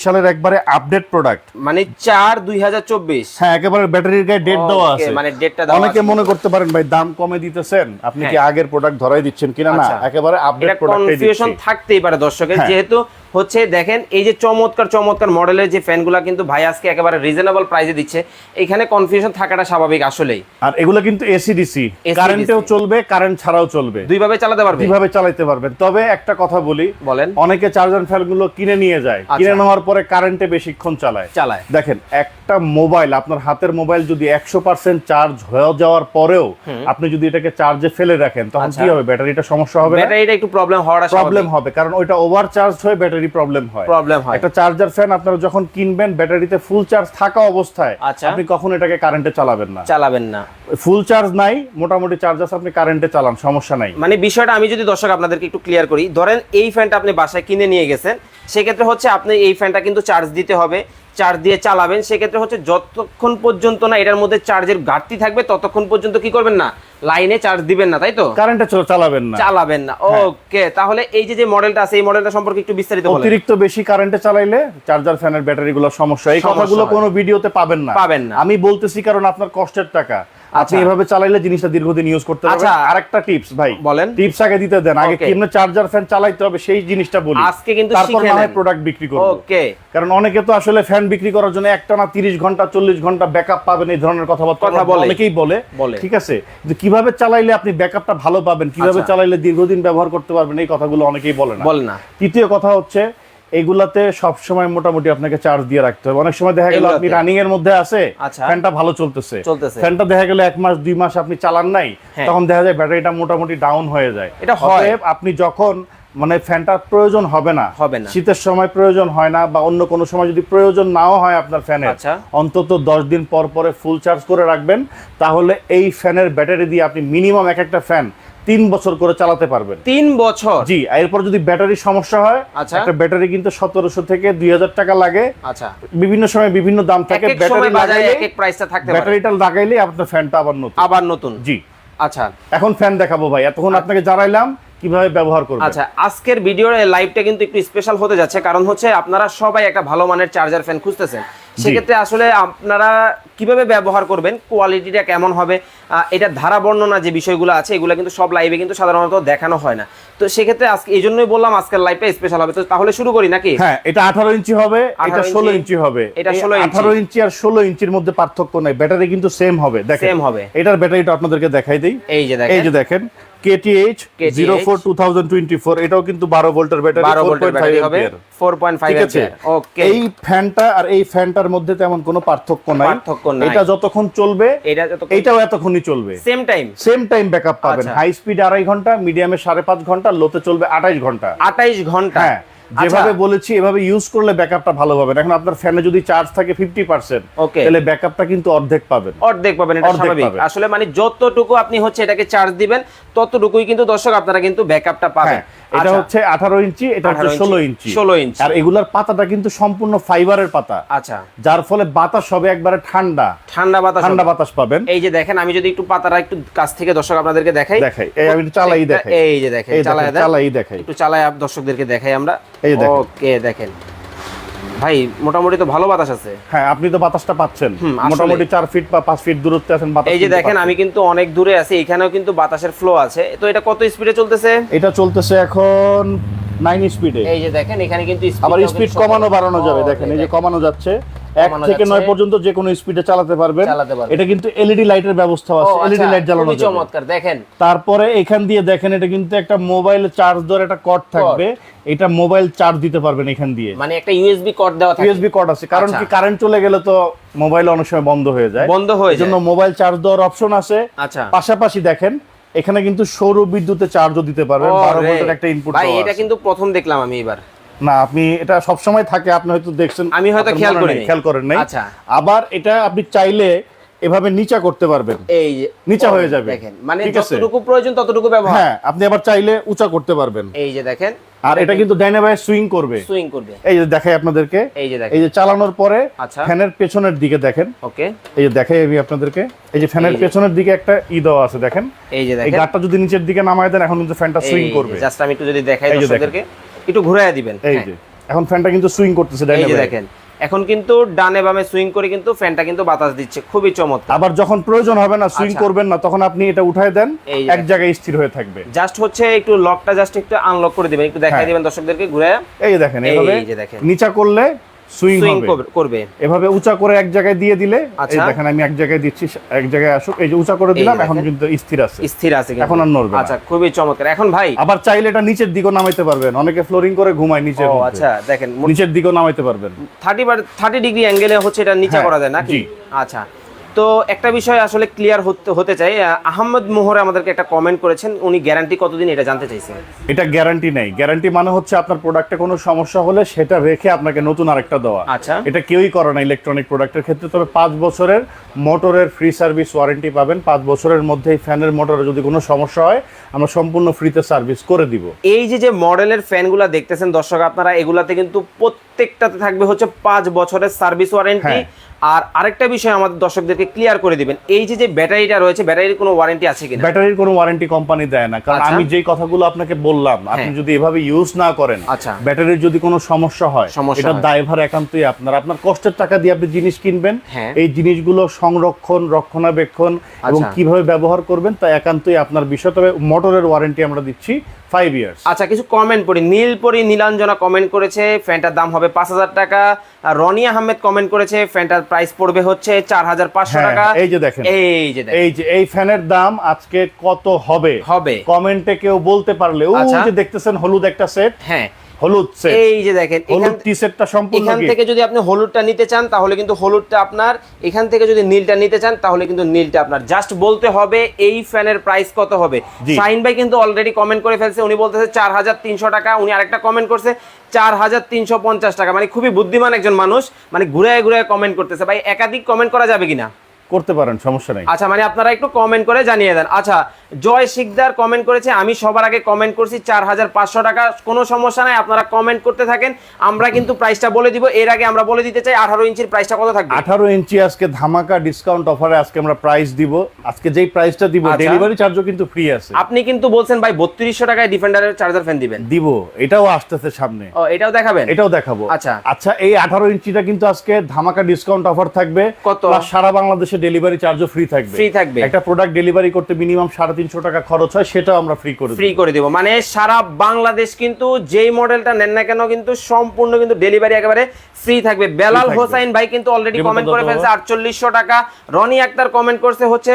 [SPEAKER 2] সালের একবারে আপডেট প্রোডাক্ট
[SPEAKER 1] মানে চার দুই হাজার চব্বিশ।
[SPEAKER 2] হ্যাঁ একেবারে ব্যাটারির গায়ে ডেট দেওয়া আছে।
[SPEAKER 1] মানে ডেটটা দেওয়া
[SPEAKER 2] অনেকে মনে করতে পারেন ভাই দাম কমে দিতেছেন। আপনি কি
[SPEAKER 1] হ্যাঁ।
[SPEAKER 2] আগের প্রোডাক্ট ধরাই দিচ্ছেন কিনা না?
[SPEAKER 1] আচ্ছা।
[SPEAKER 2] একেবারে আপডেট প্রোডাক্ট
[SPEAKER 1] কনফিউশন থাকতেই পারে দর্শকের
[SPEAKER 2] হ্যাঁ।
[SPEAKER 1] যেহেতু হচ্ছে দেখেন এই যে চমৎকার চমৎকার মডেলের যে ফ্যানগুলো কিন্তু ভাই আজকে একেবারে রিজনেবল প্রাইসে দিচ্ছে। এখানে কনফিউশন থাকাটা স্বাভাবিক আসলেই।
[SPEAKER 2] আর এগুলো কিন্তু এসি ডিসি কারেন্টেও চলবে কারেন্ট ছাড়াও চলবে।
[SPEAKER 1] দুইভাবে চালাতে পারবে?
[SPEAKER 2] কীভাবে চালাতে পারবেন তবে একটা কথা বলি
[SPEAKER 1] বলেন।
[SPEAKER 2] অনেকে চার্জার ফ্যানগুলো কিনে নিয়ে যায়।
[SPEAKER 1] আচ্ছা।
[SPEAKER 2] কিনে নেওয়ার পরে কারেন্টে বেশিক্ষণ চালায়।
[SPEAKER 1] চালায়।
[SPEAKER 2] দেখেন একটা মোবাইল আপনার হাতের মোবাইল যদি একশো পার্সেন্ট চার্জ হয়ে যাওয়ার পরেও আপনি যদি এটাকে চার্জে ফেলে রাখেন তখন
[SPEAKER 1] আচ্ছা।
[SPEAKER 2] কি হবে? ব্যাটারিটা সমস্যা হবে না?
[SPEAKER 1] ব্যাটারিটা একটু প্রবলেম হওয়াটা
[SPEAKER 2] প্রবলেম হবে কারণ ওইটা ওভার চার্জ হয়ে ব্যাটারি প্রবলেম হয়।
[SPEAKER 1] প্রবলেম হয়।
[SPEAKER 2] একটা চার্জার ফ্যান আপনারা যখন কিনবেন ব্যাটারিতে ফুল চার্জ থাকা অবস্থায়
[SPEAKER 1] আচ্ছা।
[SPEAKER 2] আপনি কখন এটাকে কারেন্টে চালাবেন না।
[SPEAKER 1] চালাবেন না।
[SPEAKER 2] ফুল চার্জ নাই মোটামুটি চার্জ আছে আপনি কারেন্টে চালান সমস্যা নাই।
[SPEAKER 1] মানে বিষয়টা আমি যদি দর্শক আপনাদেরকে একটু ক্লিয়ার করি ধরেন এই ফ্যানটা আপনি বাসায় কিনে নিয়ে গেছেন সেক্ষেত্রে হচ্ছে আপনি এই ফ্যানটা কিন্তু চার্জ দিতে হবে। চার্জ দিয়ে চালাবেন সেক্ষেত্রে হচ্ছে যতক্ষণ পর্যন্ত না এটার মধ্যে চার্জের ঘাটতি থাকবে ততক্ষণ পর্যন্ত কি করবেন না? লাইনে চার্জ দিবেন না তাই তো?
[SPEAKER 2] কারেন্টটা চালাবেন না।
[SPEAKER 1] চালাবেন না।
[SPEAKER 2] হ্যাঁ।
[SPEAKER 1] ওকে তাহলে এই যে যে মডেলটা আছে এই মডেলটা সম্পর্কে একটু বিস্তারিত বলেন।
[SPEAKER 2] অতিরিক্ত বেশি কারেন্টে চালাইলে চার্জার ফ্যানের ব্যাটারিগুলো সমস্যা। এই কথাগুলো। কোনো ভিডিওতে পাবেন না।
[SPEAKER 1] পাবেন না।
[SPEAKER 2] আমি বলতেছি কারণ আপনার কষ্টের টাকা। আপনি
[SPEAKER 1] আচ্ছা।
[SPEAKER 2] এভাবে চালাইলে জিনিসটা দীর্ঘদিন ইউজ করতে পারবেন
[SPEAKER 1] আচ্ছা।
[SPEAKER 2] আরেকটা টিপস ভাই
[SPEAKER 1] বলেন।
[SPEAKER 2] টিপস আগে দিতে দেন আগে. কেমনে চার্জার ফ্যান চালাইতে হবে সেই জিনিসটা বলি
[SPEAKER 1] আজকে কিন্তু
[SPEAKER 2] তারপর না প্রোডাক্ট বিক্রি করব
[SPEAKER 1] ওকে
[SPEAKER 2] কারণ অনেকে তো আসলে ফ্যান বিক্রি করার জন্য একটানা তিরিশ ঘণ্টা চল্লিশ ঘণ্টা ব্যাকআপ পাবেন এই ধরনের কথাবার্তা
[SPEAKER 1] কথা বলে।
[SPEAKER 2] অনেকেই বলে
[SPEAKER 1] বলে।
[SPEAKER 2] ঠিক আছে কিন্তু কীভাবে চালাইলে আপনি ব্যাকআপটা ভালো পাবেন কীভাবে
[SPEAKER 1] আচ্ছা।
[SPEAKER 2] চালাইলে দীর্ঘদিন ব্যবহার করতে পারবেন এই কথাগুলো অনেকেই বলে না
[SPEAKER 1] বল না
[SPEAKER 2] তৃতীয় কথা হচ্ছে এগুলাতে সব সময় মোটামুটি আপনাকে চার্জ দিয়ে রাখতে হবে অনেক সময় দেখা গেল আপনি রানিং এর মধ্যে আছে
[SPEAKER 1] আচ্ছা।
[SPEAKER 2] ফ্যানটা ভালো চলতেছে। ফ্যানটা দেখা গেল এক মাস দুই মাস আপনি চালান নাই
[SPEAKER 1] হ্যাঁ।
[SPEAKER 2] তখন দেখা যায় ব্যাটারিটা মোটামুটি ডাউন হয়ে যায়
[SPEAKER 1] এটা হয়।
[SPEAKER 2] আপনি যখন মানে ফ্যানটার প্রয়োজন হবে না
[SPEAKER 1] হবে না।
[SPEAKER 2] শীতের সময় প্রয়োজন হয় না বা অন্য কোনো সময় যদি প্রয়োজন নাও হয় আপনার ফ্যানের
[SPEAKER 1] আচ্ছা।
[SPEAKER 2] অন্তত দশ দিন পর পরে ফুল চার্জ করে রাখবেন তাহলে এই ফ্যানের ব্যাটারি দিয়ে আপনি মিনিমাম এক একটা ফ্যান তিন বছর করে চালাতে পারবেন।
[SPEAKER 1] তিন বছর?
[SPEAKER 2] জি এরপর যদি ব্যাটারির সমস্যা হয়
[SPEAKER 1] আচ্ছা।
[SPEAKER 2] একটা ব্যাটারি কিন্তু সতেরোশো থেকে দুই হাজার টাকা লাগে।
[SPEAKER 1] আচ্ছা।
[SPEAKER 2] বিভিন্ন সময় বিভিন্ন দাম থাকে ব্যাটারি লাগাইলে
[SPEAKER 1] এক এক প্রাইসটা থাকতে পারে।
[SPEAKER 2] ব্যাটারিটা লাগাইলে আপনার ফ্যানটা আবার নতুন।
[SPEAKER 1] আবার নতুন।
[SPEAKER 2] জি।
[SPEAKER 1] আচ্ছা।
[SPEAKER 2] এখন ফ্যান দেখাবো ভাই এতক্ষণ আপনাকে জানাইলাম কীভাবে ব্যবহার করবেন।
[SPEAKER 1] আচ্ছা আজকের ভিডিওর লাইভটা কিন্তু একটু স্পেশাল হতে যাচ্ছে কারণ হচ্ছে আপনারা সবাই একটা ভালো মানের চার্জার ফ্যান খুঁজতেছেন। সেক্ষেত্রে আসলে আপনারা কীভাবে ব্যবহার করবেন? কোয়ালিটিটা কেমন হবে? এটা ধারা বর্ণনা যে বিষয়গুলো আছে এগুলো কিন্তু সব লাইভে কিন্তু সাধারণত দেখানো হয় না। তো সেক্ষেত্রে আজকে এই জন্যই বললাম আজকের লাইভটা স্পেশাল হবে। তো তাহলে শুরু করি নাকি?
[SPEAKER 2] হ্যাঁ এটা আঠারো ইঞ্চি হবে
[SPEAKER 1] 18
[SPEAKER 2] এটা ষোলো
[SPEAKER 1] ইঞ্চি,
[SPEAKER 2] হবে।
[SPEAKER 1] এটা ষোলো
[SPEAKER 2] আঠারো ইঞ্চি। আর ষোলো ইঞ্চির মধ্যে পার্থক্য নাই। ব্যাটারি কিন্তু সেম হবে দেখেন।
[SPEAKER 1] Same হবে।
[SPEAKER 2] এটার ব্যাটারিটা আপনাদেরকে দেখাই দিই।
[SPEAKER 1] এই যে
[SPEAKER 2] এই
[SPEAKER 1] দেখেন।
[SPEAKER 2] যে দেখেন।
[SPEAKER 1] KTH
[SPEAKER 2] zero four two thousand twenty four এটাও কিন্তু বারো ভোল্টের ব্যাটারি
[SPEAKER 1] বারো ভোল্টের ব্যাটারি হবে ফোর পয়েন্ট ফাইভ
[SPEAKER 2] আছে?
[SPEAKER 1] ওকে
[SPEAKER 2] এই ফ্যানটা আর এই ফ্যানটার মধ্যে তেমন কোনো পার্থক্য নাই।
[SPEAKER 1] পার্থক্য নাই।
[SPEAKER 2] এটা যতক্ষণ চলবে
[SPEAKER 1] এটা যতক্ষণ
[SPEAKER 2] এটাও এতক্ষণই চলবে।
[SPEAKER 1] Same time
[SPEAKER 2] same time backup পাবেন।
[SPEAKER 1] আচ্ছা।
[SPEAKER 2] হাই স্পিড আড়াই ঘণ্টা মিডিয়ামে সাড়ে পাঁচ ঘণ্টা লোতে চলবে আঠাইশ ঘণ্টা।
[SPEAKER 1] আঠাইশ ঘণ্টা।
[SPEAKER 2] হ্যাঁ।
[SPEAKER 1] আচ্ছা।
[SPEAKER 2] যেভাবে বলেছি এভাবে ইউজ করলে ব্যাকআপটা ভালো পাবেন এখন আপনার ফ্যানে যদি চার্জ থাকে ফিফটি পার্সেন্ট
[SPEAKER 1] Okay.
[SPEAKER 2] তাহলে ব্যাকআপটা কিন্তু অর্ধেক পাবেন।
[SPEAKER 1] অর্ধেক পাবেন এটা স্বাভাবিক। আসলে মানে যতটুকু আপনি হচ্ছে এটাকে চার্জ দিবেন ততটুকুই কিন্তু দর্শক আপনারা কিন্তু ব্যাকআপটা পাবেন।
[SPEAKER 2] হ্যাঁ। এটা
[SPEAKER 1] আচ্ছা,
[SPEAKER 2] হচ্ছে আঠারো ইঞ্চি এটা হচ্ছে
[SPEAKER 1] 18
[SPEAKER 2] ষোলো ইঞ্চি।
[SPEAKER 1] 16 ইঞ্চি।
[SPEAKER 2] আর এগুলার পাতাটা কিন্তু সম্পূর্ণ ফাইবারের পাতা।
[SPEAKER 1] আচ্ছা।
[SPEAKER 2] যার ফলে বাতাস হবে একবারে ঠান্ডা।
[SPEAKER 1] ঠান্ডা বাতাস
[SPEAKER 2] ঠান্ডা বাতাস পাবেন।
[SPEAKER 1] এই যে দেখেন আমি যদি একটু পাতাটা একটু কাছ থেকে দর্শক আপনাদেরকে দেখাই।
[SPEAKER 2] দেখাই। এই আমি একটু চালাই দেখাই।
[SPEAKER 1] এই যে দেখেন দেন।
[SPEAKER 2] চালাই দেখাই।
[SPEAKER 1] একটু চালাই দর্শকদেরকে দেখাই আমরা।
[SPEAKER 2] এই দেখেন।
[SPEAKER 1] ওকে দেখেন। ভাই মোটামুটি তো ভালো বাতাস আছে।
[SPEAKER 2] হ্যাঁ আপনি তো বাতাসটা পাচ্ছেন। মোটামুটি চার ফিট বা পাঁচ ফিট দূরত্বে আছেন বাতাস
[SPEAKER 1] এই যে দেখেন আমি কিন্তু অনেক দূরে আছি এখানেও কিন্তু বাতাসের ফ্লো আছে। তো এটা কত স্পিডে চলতেছে?
[SPEAKER 2] এটা চলতেছে এখন নাইন স্পিডে
[SPEAKER 1] এই যে দেখেন এখানে কিন্তু
[SPEAKER 2] আবার স্পিড কমানো বাড়ানো যাবে দেখেন
[SPEAKER 1] এই
[SPEAKER 2] যে কমানো যাচ্ছে। এক থেকে। নয় পর্যন্ত যে কোনো স্পিডে চালাতে পারবেন। এটা কিন্তু এলইডি লাইটের ব্যবস্থা আছে। এলইডি
[SPEAKER 1] আচ্ছা,
[SPEAKER 2] লাইট জ্বালানো
[SPEAKER 1] চমৎকার দেখেন।
[SPEAKER 2] তারপরে এখান দিয়ে দেখেন এটা কিন্তু একটা মোবাইল চার্জ দেওয়ার একটা কর্ড থাকবে। এটা মোবাইল চার্জ দিতে পারবেন এখান দিয়ে।
[SPEAKER 1] মানে একটা ইউএসবি কর্ড দেওয়া থাকে।
[SPEAKER 2] ইউএসবি কর্ড আছে। কারণ
[SPEAKER 1] আচ্ছা।
[SPEAKER 2] কি কারেন্ট চলে গেলে তো মোবাইল অনেক সময় বন্ধ হয়ে যায়।
[SPEAKER 1] বন্ধ হয়ে
[SPEAKER 2] জন্য মোবাইল চার্জ দেওয়ার অপশন আছে।
[SPEAKER 1] আচ্ছা।
[SPEAKER 2] পাশাপাশি দেখেন এখানে কিন্তু সৌর বিদ্যুতে চার্জও দিতে পারবেন। বারো ভোল্টের একটা ইনপুট
[SPEAKER 1] ভাই এটা কিন্তু প্রথম দেখলাম আমি এবার।
[SPEAKER 2] না আপনি এটা সব সময় থাকে আপনি হয়তো দেখছেন
[SPEAKER 1] আমি হয়তো খেয়াল করিনি।
[SPEAKER 2] খেয়াল করেন নাই।
[SPEAKER 1] আচ্ছা।
[SPEAKER 2] আবার এটা আপনি চাইলে এভাবে নিচা করতে পারবেন।
[SPEAKER 1] এই যে
[SPEAKER 2] নিচা হয়ে যাবে।
[SPEAKER 1] দেখেন মানে যতটুকু প্রয়োজন ততটুকু ব্যবহার।
[SPEAKER 2] হ্যাঁ আপনি আবার চাইলে উঁচা করতে পারবেন।
[SPEAKER 1] এই যে দেখেন।
[SPEAKER 2] আর এটা কিন্তু ডাইনাবাই সুইং করবে।
[SPEAKER 1] সুইং করবে।
[SPEAKER 2] এই যে দেখাই আপনাদেরকে।
[SPEAKER 1] এই যে দেখেন।
[SPEAKER 2] এই যে চালানোর পরে
[SPEAKER 1] আচ্ছা।
[SPEAKER 2] ফ্যানের পেছনের দিকে দেখেন।
[SPEAKER 1] ওকে।
[SPEAKER 2] এই যে দেখাই আমি আপনাদেরকে। এই যে ফ্যানের পেছনের দিকে একটা ই দেওয়া আছে দেখেন।
[SPEAKER 1] এই যে দেখেন।
[SPEAKER 2] এই গাটটা যদি নিচের দিকে নামায় দেন এখন কিন্তু ফ্যানটা সুইং করবে।
[SPEAKER 1] জাস্ট আমি একটু যদি দেখাই দর্শকদেরকে। একটু ঘুরাইয়া দিবেন।
[SPEAKER 2] এই
[SPEAKER 1] হ্যাঁ,
[SPEAKER 2] যে এখন ফ্যানটা কিন্তু সুইং করতেছে
[SPEAKER 1] এই যে দেখেন এখন কিন্তু ডানে বামে সুইং করে কিন্তু ফ্যানটা কিন্তু বাতাস দিচ্ছে খুবই চমৎকার।
[SPEAKER 2] আবার যখন প্রয়োজন হবে না সুইং
[SPEAKER 1] আচ্ছা।
[SPEAKER 2] করবেন না তখন আপনি এটা উঠায় দেন এক জায়গায় স্থির হয়ে থাকবে।
[SPEAKER 1] জাস্ট হচ্ছে একটু লকটা জাস্ট একটু আনলক করে দিবেন একটু দেখাই
[SPEAKER 2] হ্যাঁ।
[SPEAKER 1] দিবেন দর্শকদেরকে ঘুরে
[SPEAKER 2] এই যে দেখেন
[SPEAKER 1] এই যে দেখেন।
[SPEAKER 2] নিচা করলে সুইং
[SPEAKER 1] করবে
[SPEAKER 2] এভাবে উঁচা করে এক জায়গায় দিয়ে দিলে এই
[SPEAKER 1] আচ্ছা।
[SPEAKER 2] দেখেন আমি এক জায়গায় দিচ্ছি এক জায়গায় আসুক এই যে উঁচা করে দিলাম এখন কিন্তু স্থির আছে।
[SPEAKER 1] স্থির আছে।
[SPEAKER 2] এখন আর নড়বে
[SPEAKER 1] আচ্ছা খুবই চমৎকার। এখন ভাই
[SPEAKER 2] আবার চাইলে এটা নিচের দিকেও নামাইতে পারবেন। অনেকে ফ্লোরিং করে ঘুমায় নিচে
[SPEAKER 1] ও আচ্ছা দেখেন
[SPEAKER 2] নিচের দিকেও নামাইতে পারবেন।
[SPEAKER 1] থার্টি থার্টি ডিগ্রি অ্যাঙ্গেলে হচ্ছে এটা নিচে
[SPEAKER 2] হ্যাঁ,
[SPEAKER 1] করা যায় নাকি? আচ্ছা তো একটা বিষয় আসলে ক্লিয়ার হতে হতে চাই আহ, আহমদ মোহরে আমাদেরকে একটা কমেন্ট করেছেন উনি গ্যারান্টি কতদিন এটা জানতে চাইছেন?
[SPEAKER 2] এটা গ্যারান্টি নেই। গ্যারান্টি মানে হচ্ছে আপনার প্রোডাক্টে কোনো সমস্যা হলে সেটা রেখে আপনাকে নতুন আরেকটা দেওয়া।
[SPEAKER 1] আচ্ছা।
[SPEAKER 2] এটা কেউই করে না ইলেকট্রনিক প্রোডাক্টের ক্ষেত্রে তবে পাঁচ বছরের মোটরের ফ্রি সার্ভিস ওয়ারেন্টি পাবেন। পাঁচ বছরের মধ্যে এই ফ্যানের মোটরে যদি কোনো সমস্যা হয় আমরা সম্পূর্ণ ফ্রিতে সার্ভিস করে দিব।
[SPEAKER 1] এই যে যে মডেলের ফ্যানগুলো দেখতেছেন দর্শক আপনারা এগুলাতে কিন্তু প্রত্যেকটাতে থাকবে হচ্ছে পাঁচ বছরের সার্ভিস ওয়ারেন্টি
[SPEAKER 2] হ্যাঁ।
[SPEAKER 1] আর আরেকটা বিষয় আমাদের দর্শকদেরকে ক্লিয়ার করে দিবেন এই যে যে ব্যাটারিটা রয়েছে ব্যাটারির কোনো ওয়ারেন্টি আছে কিনা
[SPEAKER 2] ব্যাটারির কোনো ওয়ারেন্টি কোম্পানি দেয় না কারণ
[SPEAKER 1] আচ্ছা।
[SPEAKER 2] আমি যেই কথাগুলো আপনাকে বললাম আপনি
[SPEAKER 1] হ্যাঁ।
[SPEAKER 2] যদি এভাবে ইউজ না করেন
[SPEAKER 1] আচ্ছা।
[SPEAKER 2] ব্যাটারির যদি কোনো সমস্যা হয় এটা দায়ভার একান্তই আপনার আপনার কষ্টের টাকা দিয়ে আপনি জিনিস কিনবেন
[SPEAKER 1] হ্যাঁ।
[SPEAKER 2] এই জিনিসগুলো সংরক্ষণ রক্ষণাবেক্ষণ এবং
[SPEAKER 1] আচ্ছা।
[SPEAKER 2] কীভাবে ব্যবহার করবেন তা একান্তই আপনার বিষয় তবে মোটরের ওয়ারেন্টি আমরা দিচ্ছি ফাইভ ইয়ার্স
[SPEAKER 1] আচ্ছা কিছু কমেন্ট পড়ি নীলপরি নীলাঞ্জনা কমেন্ট করেছে ফ্যানটার দাম হবে পাঁচ হাজার টাকা আর রনি আহমেদ কমেন্ট করেছে ফ্যানটার প্রাইস পড়বে হচ্ছে চার হাজার পাঁচশো
[SPEAKER 2] হ্যাঁ,
[SPEAKER 1] টাকা।
[SPEAKER 2] এই যে দেখেন।
[SPEAKER 1] এই যে
[SPEAKER 2] এই যে এই ফ্যানের দাম আজকে কত হবে?
[SPEAKER 1] হবে।
[SPEAKER 2] কমেন্টে কেউ বলতে পারলে ও
[SPEAKER 1] আচ্ছা।
[SPEAKER 2] যে দেখতেছেন হলুদ একটা সেট
[SPEAKER 1] হ্যাঁ
[SPEAKER 2] হলুদ সেট
[SPEAKER 1] এই যে দেখেন এখান
[SPEAKER 2] হলুদ টি সেটটা সম্পূর্ণ
[SPEAKER 1] এখান থেকে যদি আপনি হলুদটা নিতে চান তাহলে কিন্তু হলুদটা আপনার এখান থেকে যদি নীলটা নিতে চান তাহলে কিন্তু নীলটা আপনার। জাস্ট বলতে হবে এই ফ্যানের প্রাইস কত হবে। শাহিন ভাই কিন্তু অলরেডি কমেন্ট করে ফেলছে উনি বলতেছে চার হাজার তিনশো টাকা উনি আরেকটা কমেন্ট করছে চার হাজার তিনশো পঞ্চাশ টাকা। মানে খুবই বুদ্ধিমান একজন মানুষ মানে ঘুরে ঘুরে কমেন্ট করতেছে। ভাই একাধিক কমেন্ট করা যাবে কিনা?
[SPEAKER 2] করতে পারেন সমস্যা নেই।
[SPEAKER 1] আচ্ছা মানে আপনারা একটু কমেন্ট করে জানিয়ে দেন। আচ্ছা জয় শিকদার কমেন্ট করেছে আমি সবার আগে কমেন্ট করছি চার হাজার পাঁচশো টাকা কোনো সমস্যা নাই আপনারা কমেন্ট করতে থাকেন আমরা কিন্তু প্রাইসটা বলে দিব এর আগে আমরা বলে দিতে চাই আঠারো ইঞ্চির প্রাইসটা কত থাকবে?
[SPEAKER 2] আঠারো ইঞ্চি আজকে ধামাকা ডিসকাউন্ট অফারে আজকে আমরা প্রাইস দিব আজকে যেই প্রাইসটা দিব
[SPEAKER 1] আচ্ছা।
[SPEAKER 2] ডেলিভারি চার্জও কিন্তু ফ্রি আছে।
[SPEAKER 1] আপনি কিন্তু বলছেন ভাই বত্রিশশো টাকায় ডিফেন্ডারের চার্জার ফ্যান দিবেন।
[SPEAKER 2] দিব এটাও আসতেছে সামনে।
[SPEAKER 1] ও এটাও দেখাবেন?
[SPEAKER 2] এটাও দেখাবো।
[SPEAKER 1] আচ্ছা।
[SPEAKER 2] আচ্ছা এই আঠারো ইঞ্চিটা কিন্তু আজকে ধামাকা ডিসকাউন্ট অফার থাকবে
[SPEAKER 1] কত?
[SPEAKER 2] সারা বাংলাদেশে ডেলিভারি চার্জও ফ্রি থাকবে।
[SPEAKER 1] ফ্রি থাকবে।
[SPEAKER 2] একটা প্রোডাক্ট ডেলিভারি করতে মিনিমাম সাড়ে তিনশো টাকা খরচ হয় সেটাও আমরা ফ্রি করে
[SPEAKER 1] ফ্রি করে দিব। মানে সারা বাংলাদেশ কিন্তু যেই মডেলটা নেন না কেন কিন্তু সম্পূর্ণ কিন্তু ডেলিভারি একেবারে ফ্রি থাকবে। বেলাল। হোসাইন ভাই কিন্তু অলরেডি কমেন্ট করে ফেলছে আটচল্লিশশো টাকা। রনি আক্তার কমেন্ট করছে হচ্ছে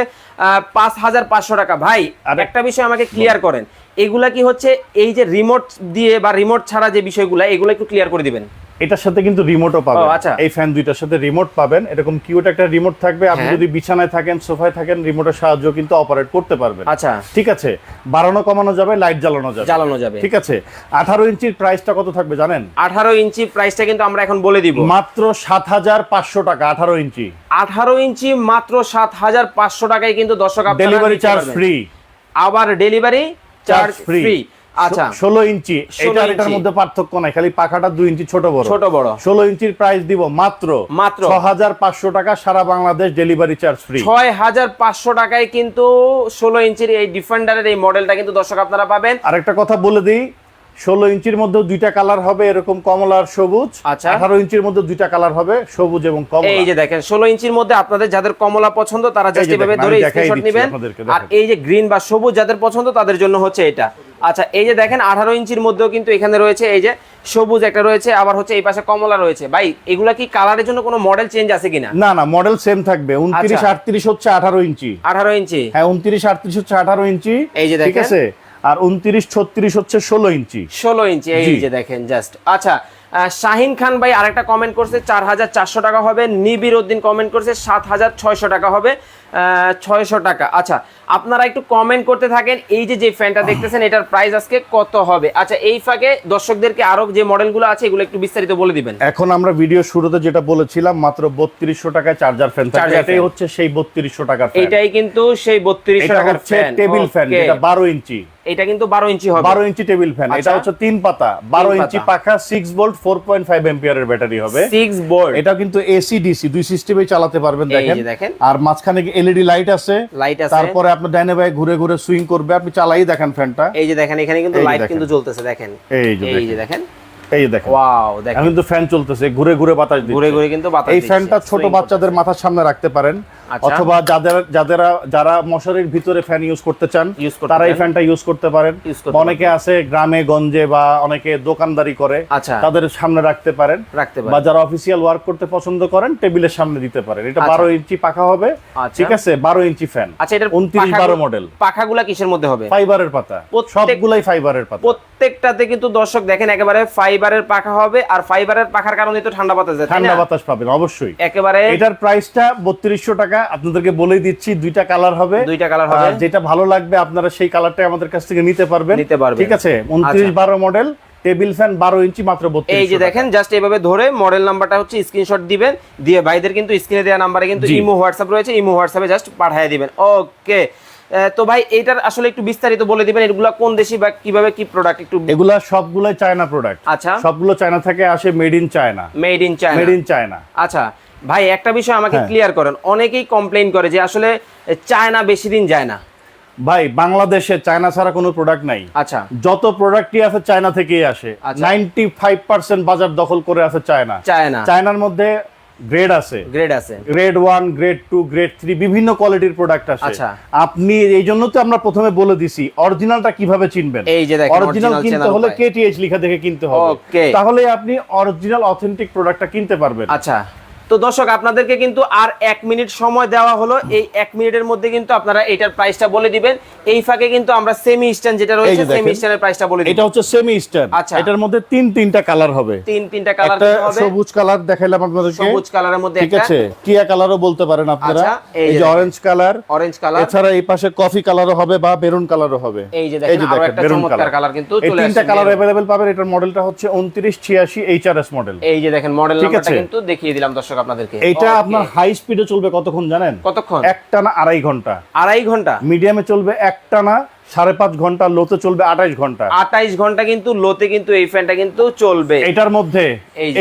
[SPEAKER 1] পাঁচ হাজার পাঁচশো টাকা। ভাই
[SPEAKER 2] আর-
[SPEAKER 1] একটা বিষয় আমাকে ক্লিয়ার করেন। এগুলা কি হচ্ছে এই যে রিমোট দিয়ে বা রিমোট ছাড়া যে বিষয়গুলো এগুলো একটু ক্লিয়ার করে দিবেন।
[SPEAKER 2] এটার সাথে কিন্তু রিমোটও পাবেন।
[SPEAKER 1] আচ্ছা।
[SPEAKER 2] এই ফ্যান দুইটার সাথে রিমোট পাবেন। এরকম কিউট একটা রিমোট থাকবে। আপনি
[SPEAKER 1] হ্যাঁ।
[SPEAKER 2] যদি বিছানায় থাকেন সোফায় থাকেন রিমোটের সাহায্য কিন্তু অপারেট করতে পারবেন।
[SPEAKER 1] আচ্ছা।
[SPEAKER 2] ঠিক আছে? বাড়ানো কমানো যাবে লাইট জ্বালানো যাবে।
[SPEAKER 1] জ্বালানো যাবে।
[SPEAKER 2] ঠিক আছে? আঠারো ইঞ্চির প্রাইসটা কত থাকবে জানেন?
[SPEAKER 1] আঠারো ইঞ্চি প্রাইসটা কিন্তু আমরা এখন বলে দিব।
[SPEAKER 2] মাত্র সাত হাজার পাঁচশো টাকা আঠারো ইঞ্চি।
[SPEAKER 1] আঠারো ইঞ্চি মাত্র সাত হাজার পাঁচশো টাকায় কিন্তু দর্শক আপনারা
[SPEAKER 2] ডেলিভারি চার্জ ফ্রি
[SPEAKER 1] আবার ডেলিভারি চার্জ
[SPEAKER 2] ফ্রি
[SPEAKER 1] আচ্ছা।
[SPEAKER 2] ষোলো ইঞ্চি।
[SPEAKER 1] 16
[SPEAKER 2] এটা এটার মধ্যে পার্থক্য নাই খালি পাখাটা দুই ইঞ্চি ছোট বড়।
[SPEAKER 1] ছোট বড়।
[SPEAKER 2] ষোলো ইঞ্চির প্রাইস দিব মাত্র
[SPEAKER 1] মাত্র।
[SPEAKER 2] ছ হাজার পাঁচশো টাকা সারা বাংলাদেশ ডেলিভারি চার্জ ফ্রি
[SPEAKER 1] ছয় হাজার পাঁচশো টাকায় কিন্তু ষোলো ইঞ্চির এই ডিফেন্ডারের এই মডেলটা কিন্তু দর্শক আপনারা পাবেন।
[SPEAKER 2] আরেকটা কথা বলে দিই ষোলো ইঞ্চির মধ্যে দুইটা কালার হবে এরকম কমলা আর সবুজ।
[SPEAKER 1] আচ্ছা।
[SPEAKER 2] আঠারো ইঞ্চির মধ্যে দুইটা কালার হবে সবুজ এবং কমলা।
[SPEAKER 1] এই যে দেখেন ষোলো ইঞ্চির মধ্যে আপনাদের যাদের কমলা পছন্দ তারা জাস্ট এভাবে ধরে স্ক্রিনশট নেবেন। আর এই যে গ্রিন বা সবুজ যাদের পছন্দ তাদের জন্য হচ্ছে এটা। আচ্ছা এই যে দেখেন আঠারো ইঞ্চির মধ্যেও কিন্তু এখানে রয়েছে এই যে সবুজ একটা রয়েছে আবার হচ্ছে এই পাশে কমলা রয়েছে। ভাই এগুলা কি কালারের জন্য কোনো মডেল চেঞ্জ আছে কিনা?
[SPEAKER 2] না না মডেল সেম থাকবে। উনত্রিশ
[SPEAKER 1] আচ্ছা।
[SPEAKER 2] আটত্রিশ হচ্ছে আঠারো ইঞ্চি।
[SPEAKER 1] আঠারো ইঞ্চি।
[SPEAKER 2] হ্যাঁ উনত্রিশ আটত্রিশ হচ্ছে আঠারো ইঞ্চি।
[SPEAKER 1] এই যে
[SPEAKER 2] ঠিক
[SPEAKER 1] দেখেন।
[SPEAKER 2] আছে? আর উনত্রিশ ছত্রিশ হচ্ছে ষোলো ইঞ্চি।
[SPEAKER 1] ষোলো ইঞ্চি এই যে দেখেন জাস্ট আচ্ছা শাহিন খান ভাই আরেকটা কমেন্ট করছে চার হাজার চারশো টাকা হবে। নিবির উদ্দিন কমেন্ট করছে সাত হাজার ছয়শো টাকা হবে। ছয়শো টাকা। আচ্ছা আপনারা একটু কমেন্ট করতে থাকেন। এই যে যে ফ্যানটা দেখতেছেন এটার প্রাইস আজকে কত হবে? আচ্ছা এই ফাঁকে দর্শকদেরকে আরও যে মডেলগুলো আছে এগুলো একটু বিস্তারিত বলে দিবেন।
[SPEAKER 2] এখন আমরা ভিডিও শুরুতে যেটা বলেছিলাম মাত্র বত্রিশশো টাকায় চার্জার ফ্যান এটাই হচ্ছে সেই বত্রিশশো টাকা
[SPEAKER 1] এটাই কিন্তু সেই বত্রিশশো টাকার ফ্যান
[SPEAKER 2] টেবিল ফ্যান যেটা বারো ইঞ্চি।
[SPEAKER 1] এটা কিন্তু বারো ইঞ্চি হবে।
[SPEAKER 2] বারো ইঞ্চি টেবিল ফ্যান এটা
[SPEAKER 1] আচ্ছা।
[SPEAKER 2] হচ্ছে তিন পাতা। বারো
[SPEAKER 1] তিন
[SPEAKER 2] ইঞ্চি পাখা six volt four point five এম্পিয়ারের battery হবে।
[SPEAKER 1] সিক্স বোর্ড
[SPEAKER 2] এটা কিন্তু এসি ডিসি দুই সিস্টেমে চালাতে পারবেন দেখেন। আর মাঝখানে এলইডি লাইট আছে?
[SPEAKER 1] লাইট আছে।
[SPEAKER 2] তারপরে আপনার ডাইনে বাই ঘুরে ঘুরে সুইং করবে আপনি চালাই দেখেন ফ্যানটা।
[SPEAKER 1] এই যে দেখেন এখানে কিন্তু লাইট কিন্তু জ্বলতেছে দেখেন।
[SPEAKER 2] এই যে দেখেন। এই যে দেখেন।
[SPEAKER 1] ওয়াও দেখেন।
[SPEAKER 2] কিন্তু ফ্যান চলতেছে ঘুরে ঘুরে বাতাস দিচ্ছে।
[SPEAKER 1] ঘুরে ঘুরে কিন্তু বাতাস
[SPEAKER 2] এই ফ্যানটা ছোট বাচ্চাদের মাথার সামনে রাখতে পারেন। অথবা যাদের যারা যারা মশারির ভিতরে ফ্যান ইউজ করতে চান তারা এই ফ্যানটা ইউজ করতে পারেন। অনেকে আছে গ্রামে গঞ্জে বা অনেকে দোকানদারি করে
[SPEAKER 1] আচ্ছা।
[SPEAKER 2] তাদের সামনে রাখতে পারেন।
[SPEAKER 1] রাখতে পারেন।
[SPEAKER 2] বা যারা অফিসিয়াল ওয়ার্ক করতে পছন্দ করেন টেবিলের সামনে দিতে পারেন। এটা
[SPEAKER 1] আচ্ছা।
[SPEAKER 2] বারো ইঞ্চি পাখা হবে।
[SPEAKER 1] আচ্ছা।
[SPEAKER 2] ঠিক আছে বারো ইঞ্চি ফ্যান
[SPEAKER 1] আচ্ছা এটার
[SPEAKER 2] উনত্রিশ বারো মডেল
[SPEAKER 1] পাখাগুলা কিসের মধ্যে হবে?
[SPEAKER 2] ফাইবারের পাতা। সবগুলাই ফাইবারের পাতা।
[SPEAKER 1] প্রত্যেকটাতে কিন্তু দর্শক দেখেন একেবারে ফাইবারের পাখা হবে আর ফাইবারের পাখার কারণে তো ঠান্ডা বাতাস
[SPEAKER 2] ঠান্ডা বাতাস পাবেন অবশ্যই।
[SPEAKER 1] একেবারে
[SPEAKER 2] এটার প্রাইসটা বত্রিশশো টাকা আপনাদেরকে বলেই দিচ্ছি দুইটা কালার হবে।
[SPEAKER 1] দুইটা কালার হবে।
[SPEAKER 2] যেটা ভালো লাগবে আপনারা সেই কালারটাই আমাদের কাছ থেকে নিতে পারবেন।
[SPEAKER 1] নিতে পারবেন।
[SPEAKER 2] ঠিক আছে? উনত্রিশ বারো মডেল টেবিল ফ্যান বারো ইঞ্চি মাত্র
[SPEAKER 1] এই যে দেখেন জাস্ট এইভাবে ধরে মডেল নাম্বারটা হচ্ছে স্ক্রিনশট দিবেন দিয়ে ভাইদের কিন্তু স্ক্রিনে দেওয়া নাম্বারে কিন্তু ইমো হোয়াটসঅ্যাপ রয়েছে ইমো হোয়াটসঅ্যাপে জাস্ট পাঠিয়ে দিবেন। ওকে তো ভাই এটার আসলে একটু বিস্তারিত বলে দিবেন এগুলা কোন দেশি বা কীভাবে কি প্রোডাক্ট একটু
[SPEAKER 2] এগুলা সবগুলাই চায়না প্রোডাক্ট
[SPEAKER 1] আচ্ছা।
[SPEAKER 2] সবগুলো চায়না থেকে আসে made in China.
[SPEAKER 1] Made in China.
[SPEAKER 2] Made in China.
[SPEAKER 1] আচ্ছা। ভাই একটা বিষয় আমাকে। ক্লিয়ার করেন। অনেকেই কমপ্লেইন করে যে আসলে চায়না বেশি দিন যায় না।
[SPEAKER 2] ভাই বাংলাদেশে চায়না ছাড়া কোনো প্রোডাক্ট নাই।
[SPEAKER 1] আচ্ছা।
[SPEAKER 2] যত প্রোডাক্টই আছে চায়না থেকেই আসে। নাইনটি ফাইভ পার্সেন্ট বাজার দখল করে আছে চায়না।
[SPEAKER 1] চায়না।
[SPEAKER 2] চায়নার মধ্যে গ্রেড আছে।
[SPEAKER 1] গ্রেড আছে।
[SPEAKER 2] Grade one grade two grade three বিভিন্ন কোয়ালিটির প্রোডাক্ট আছে
[SPEAKER 1] আচ্ছা।
[SPEAKER 2] আপনি এই জন্য তো আমরা প্রথমে বলে দিছি অরিজিনালটা কীভাবে চিনবেন?
[SPEAKER 1] এই যে দেখেন,
[SPEAKER 2] অরিজিনাল কিনতে হলে। কেটিএইচ লেখা দেখে কিনতে হবে. তাহলে আপনি অরিজিনাল অথেন্টিক প্রোডাক্টটা কিনতে পারবেন।
[SPEAKER 1] আচ্ছা। তো দর্শক আপনাদেরকে কিন্তু আর এক মিনিট সময় দেওয়া হলো এই এক মিনিটের মধ্যে কিন্তু আপনারা এটার প্রাইসটা বলে দিবেন এই ফাঁকে কিন্তু আমরা সেমি স্ট্যান্ড যেটা রয়েছে
[SPEAKER 2] যে দেখেন,
[SPEAKER 1] সেমি স্ট্যান্ডের প্রাইসটা বলে দিই
[SPEAKER 2] এটা হচ্ছে সেমি স্ট্যান্ড
[SPEAKER 1] আচ্ছা।
[SPEAKER 2] এটার মধ্যে তিন তিনটা কালার হবে
[SPEAKER 1] তিন তিনটা কালার
[SPEAKER 2] একটা
[SPEAKER 1] হবে
[SPEAKER 2] সবুজ কালার দেখাইলাম আপনাদেরকে
[SPEAKER 1] সবুজ কালারের মধ্যে
[SPEAKER 2] ঠিক
[SPEAKER 1] একটা
[SPEAKER 2] আছে টিয়া কালারও বলতে পারেন আপনারা
[SPEAKER 1] আচ্ছা, এই
[SPEAKER 2] এই
[SPEAKER 1] যে
[SPEAKER 2] যে
[SPEAKER 1] দেখেন।
[SPEAKER 2] অরেঞ্জ কালার
[SPEAKER 1] অরেঞ্জ কালার
[SPEAKER 2] এছাড়া এই পাশে কফি কালারও হবে বা বেরুন কালারও হবে
[SPEAKER 1] এই যে দেখেন, আরো একটা চমৎকার colour কিন্তু
[SPEAKER 2] এই
[SPEAKER 1] চলে
[SPEAKER 2] তিনটা
[SPEAKER 1] আসছে
[SPEAKER 2] কালার
[SPEAKER 1] maroon।
[SPEAKER 2] अवेलेबल পাবেন এটার মডেলটা হচ্ছে 29 86 এইচআরএস মডেল
[SPEAKER 1] এই যে দেখেন মডেল
[SPEAKER 2] ঠিক
[SPEAKER 1] নাম্বারটা
[SPEAKER 2] আছে।
[SPEAKER 1] কিন্তু দেখিয়ে দিলাম দর্শক আপনাদেরকে।
[SPEAKER 2] এইটা
[SPEAKER 1] Okay.
[SPEAKER 2] আপনার হাই স্পিডে চলবে কতক্ষণ জানেন?
[SPEAKER 1] কতক্ষণ?
[SPEAKER 2] একটানা আড়াই ঘণ্টা।
[SPEAKER 1] আড়াই ঘণ্টা?
[SPEAKER 2] মিডিয়ামে চলবে একটানা সাড়ে পাঁচ ঘণ্টা লোতে চলবে আঠাইশ ঘণ্টা।
[SPEAKER 1] আঠাইশ ঘণ্টা কিন্তু লোতে কিন্তু এই ফ্যানটা কিন্তু চলবে।
[SPEAKER 2] এটার মধ্যে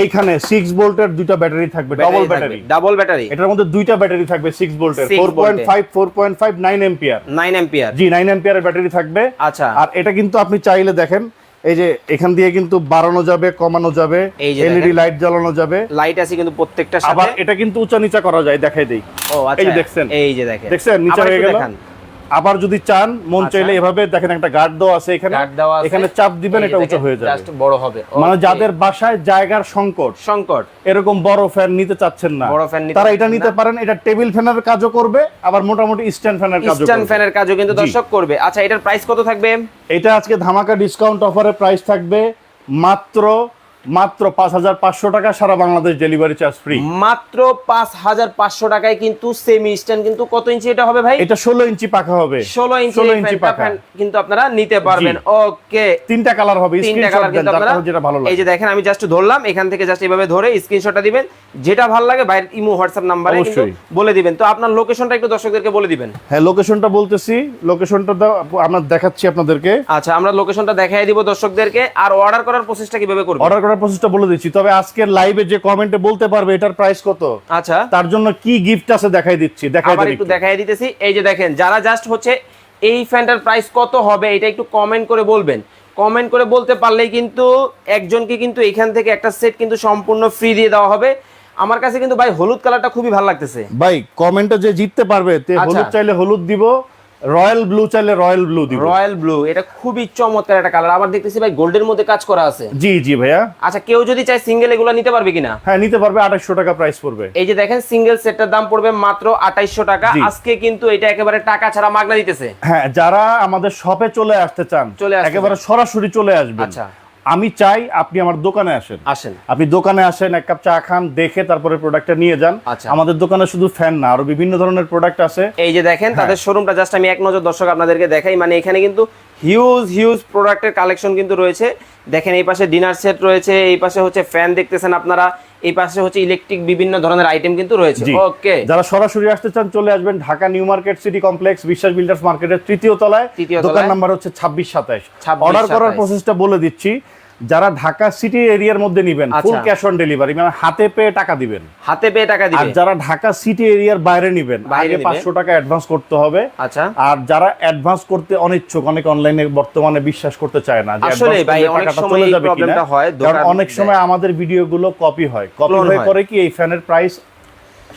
[SPEAKER 2] এইখানে সিক্স ভোল্টের দুইটা ব্যাটারি থাকবে ডবল ব্যাটারি
[SPEAKER 1] ডাবল ব্যাটারি
[SPEAKER 2] এটার মধ্যে দুইটা ব্যাটারি থাকবে সিক্স ভোল্টের four point five four point five nine ampere
[SPEAKER 1] nine ampere
[SPEAKER 2] জি নাইন এম্পিয়ারের ব্যাটারি থাকবে।
[SPEAKER 1] আচ্ছা।
[SPEAKER 2] আর এটা কিন্তু আপনি চাইলে দেখেন এই যে এখান দিয়ে কিন্তু বাড়ানো যাবে কমানো যাবে এলইডি লাইট জ্বালানো যাবে।
[SPEAKER 1] লাইট আছে কিন্তু প্রত্যেকটা
[SPEAKER 2] আবার এটা কিন্তু উঁচা নিচা করা যায় দেখাই দেই।
[SPEAKER 1] ও আচ্ছা।
[SPEAKER 2] এই দেখছেন।
[SPEAKER 1] এই যে দেখেন।
[SPEAKER 2] দেখছেন? নিচা হয়ে গেল।
[SPEAKER 1] দেখান।
[SPEAKER 2] আবার যদি চান মন
[SPEAKER 1] আচ্ছা।
[SPEAKER 2] চাইলে এভাবে দেখেন একটা গার্ড দেওয়া আছে এখানে। এখানে চাপ দিবেন এটা উঁচু হয়ে যাবে।
[SPEAKER 1] বড় হবে।
[SPEAKER 2] মানে যাদের বাসায় জায়গার সংকট
[SPEAKER 1] সংকট।
[SPEAKER 2] এরকম বড় ফ্যান নিতে চাচ্ছেন না।
[SPEAKER 1] বড় ফ্যান
[SPEAKER 2] তারা এটা নিতে পারেন এটা টেবিল ফ্যানের কাজও করবে আবার মোটামুটি স্ট্যান্ড ফ্যানের কাজও করবে।
[SPEAKER 1] ফ্যানের কাজও কিন্তু দর্শক করবে। আচ্ছা এটার প্রাইস কত থাকবে?
[SPEAKER 2] এটা আজকে ধামাকা ডিসকাউন্ট অফারে প্রাইস থাকবে মাত্র মাত্র পাঁচ হাজার পাঁচশো টাকা সারা বাংলাদেশ ডেলিভারি চার্জ ফ্রি
[SPEAKER 1] মাত্র পাঁচ হাজার পাঁচশো টাকায় কিন্তু সেমি স্ট্যান্ড কিন্তু কত ইঞ্চি এটা হবে ভাই?
[SPEAKER 2] এটা ষোলো ইঞ্চি পাখা হবে।
[SPEAKER 1] ষোলো ইঞ্চি
[SPEAKER 2] ষোলো ইঞ্চি পাখা।
[SPEAKER 1] কিন্তু আপনারা নিতে পারবেন। ওকে
[SPEAKER 2] তিনটা কালার হবে
[SPEAKER 1] তিনটা কালার কিন্তু আপনারা
[SPEAKER 2] যেটা ভালো
[SPEAKER 1] এই
[SPEAKER 2] লাগে
[SPEAKER 1] যে দেখেন আমি জাস্ট ধরলাম এখান থেকে জাস্ট এইভাবে ধরে স্ক্রিনশটটা দিবেন। যেটা ভালো লাগে ইমো হোয়াটসঅ্যাপ নাম্বারে কিন্তু বলে দিবেন। তো আপনার লোকেশনটা একটু দর্শকদেরকে বলে দিবেন।
[SPEAKER 2] হ্যাঁ লোকেশনটা বলতেছি। লোকেশনটা আমরা দেখাচ্ছি আপনাদেরকে।
[SPEAKER 1] আচ্ছা আমরা লোকেশনটা দেখাই দিব দর্শকদেরকে। আর অর্ডার করার প্রসেসটা কীভাবে করব
[SPEAKER 2] অর্ডার প্রসেসটা বলে দিচ্ছি। তবে আজকের লাইভে যে কমেন্টে বলতে পারবে এটার প্রাইস কত?
[SPEAKER 1] আচ্ছা।
[SPEAKER 2] তার জন্য কি গিফট আছে দেখাই দিচ্ছি দেখাই
[SPEAKER 1] একটু
[SPEAKER 2] একটু।
[SPEAKER 1] দেখাই দিতেছি। এই যে দেখেন যারা জাস্ট হচ্ছে এই ফ্যানটার প্রাইস কত হবে এটা একটু কমেন্ট করে বলবেন। কমেন্ট করে বলতে পারলেই কিন্তু একজনকে কিন্তু এখান থেকে একটা সেট কিন্তু সম্পূর্ণ ফ্রি দিয়ে দেওয়া হবে। আমার কাছে কিন্তু ভাই হলুদ কালারটা খুবই ভালো লাগতেছে।
[SPEAKER 2] ভাই কমেন্টে যে জিততে পারবে তে
[SPEAKER 1] আচ্ছা।
[SPEAKER 2] হলুদ চাইলে হলুদ দিব রয়্যাল ব্লু চাইলে রয়্যাল ব্লু দিব।
[SPEAKER 1] রয়্যাল ব্লু এটা খুবই চমৎকার একটা কালার আবার দেখতেছি ভাই গোল্ডের মধ্যে কাজ করা আছে।
[SPEAKER 2] জি জি ভাইয়া।
[SPEAKER 1] আচ্ছা কেউ যদি চায় সিঙ্গেল এগুলো নিতে পারবে কিনা?
[SPEAKER 2] হ্যাঁ নিতে পারবে 2800 টাকা প্রাইস পড়বে।
[SPEAKER 1] এই যে দেখেন সিঙ্গেল সেটটার দাম পড়বে মাত্র 2800 টাকা। আজকে কিন্তু এটা একেবারে টাকা ছাড়া মাগনা দিতেছে।
[SPEAKER 2] হ্যাঁ যারা আমাদের শপে চলে আসতে চান
[SPEAKER 1] চলে
[SPEAKER 2] একেবারে সরাসরি চলে আসবেন।
[SPEAKER 1] আচ্ছা।
[SPEAKER 2] আমি চাই আপনি আমার দোকানে আসেন।
[SPEAKER 1] আসেন।
[SPEAKER 2] আপনি দোকানে আসেন এক কাপ চা খান দেখে তারপরে প্রোডাক্টটা নিয়ে যান।
[SPEAKER 1] আচ্ছা।
[SPEAKER 2] আমাদের দোকানে শুধু ফ্যান না আরও বিভিন্ন ধরনের প্রোডাক্ট আছে।
[SPEAKER 1] এই যে দেখেন
[SPEAKER 2] হ্যাঁ।
[SPEAKER 1] তাদের শোরুমটা জাস্ট আমি এক নজর দর্শক আপনাদেরকে দেখাই। মানে এখানে কিন্তু হিউজ হিউজ প্রোডাক্টের কালেকশন কিন্তু রয়েছে। দেখেন এই পাশে ডিনার সেট রয়েছে এই পাশে হচ্ছে ফ্যান দেখতেছেন আপনারা। এই পাশে হচ্ছে ইলেকট্রিক বিভিন্ন ধরনের আইটেম কিন্তু রয়েছে। ওকে
[SPEAKER 2] যারা সরাসরি আসতে চান চলে আসবেন Dhaka new market city complex Biswas builders মার্কেটের তৃতীয় তলায়। দোকান নাম্বার হচ্ছে ছাব্বিশ
[SPEAKER 1] সাতাইশ।
[SPEAKER 2] অর্ডার করার প্রসেসটা বলে দিচ্ছি। যারা ঢাকা সিটি এরিয়ার মধ্যে নিবেন ফুল। ক্যাশ অন ডেলিভারি মানে হাতে পেয়ে টাকা দিবেন।
[SPEAKER 1] হাতে পেয়ে টাকা
[SPEAKER 2] দিবেন
[SPEAKER 1] আর
[SPEAKER 2] যারা ঢাকা সিটি এরিয়ার বাইরে নিবেন
[SPEAKER 1] বাইরে
[SPEAKER 2] আগে
[SPEAKER 1] নিবে।
[SPEAKER 2] পাঁচশো টাকা অ্যাডভান্স করতে হবে।
[SPEAKER 1] আচ্ছা।
[SPEAKER 2] আর যারা অ্যাডভান্স করতে অনিচ্ছুক অনেক অনলাইনে বর্তমানে বিশ্বাস করতে চায় না যে
[SPEAKER 1] আসলে ভাই, অনেক সময় এই প্রবলেমটা হয়,
[SPEAKER 2] কারণ অনেক সময় আমাদের ভিডিওগুলো কপি হয়। কপি হয়ে। করে কি এই ফ্যানের প্রাইস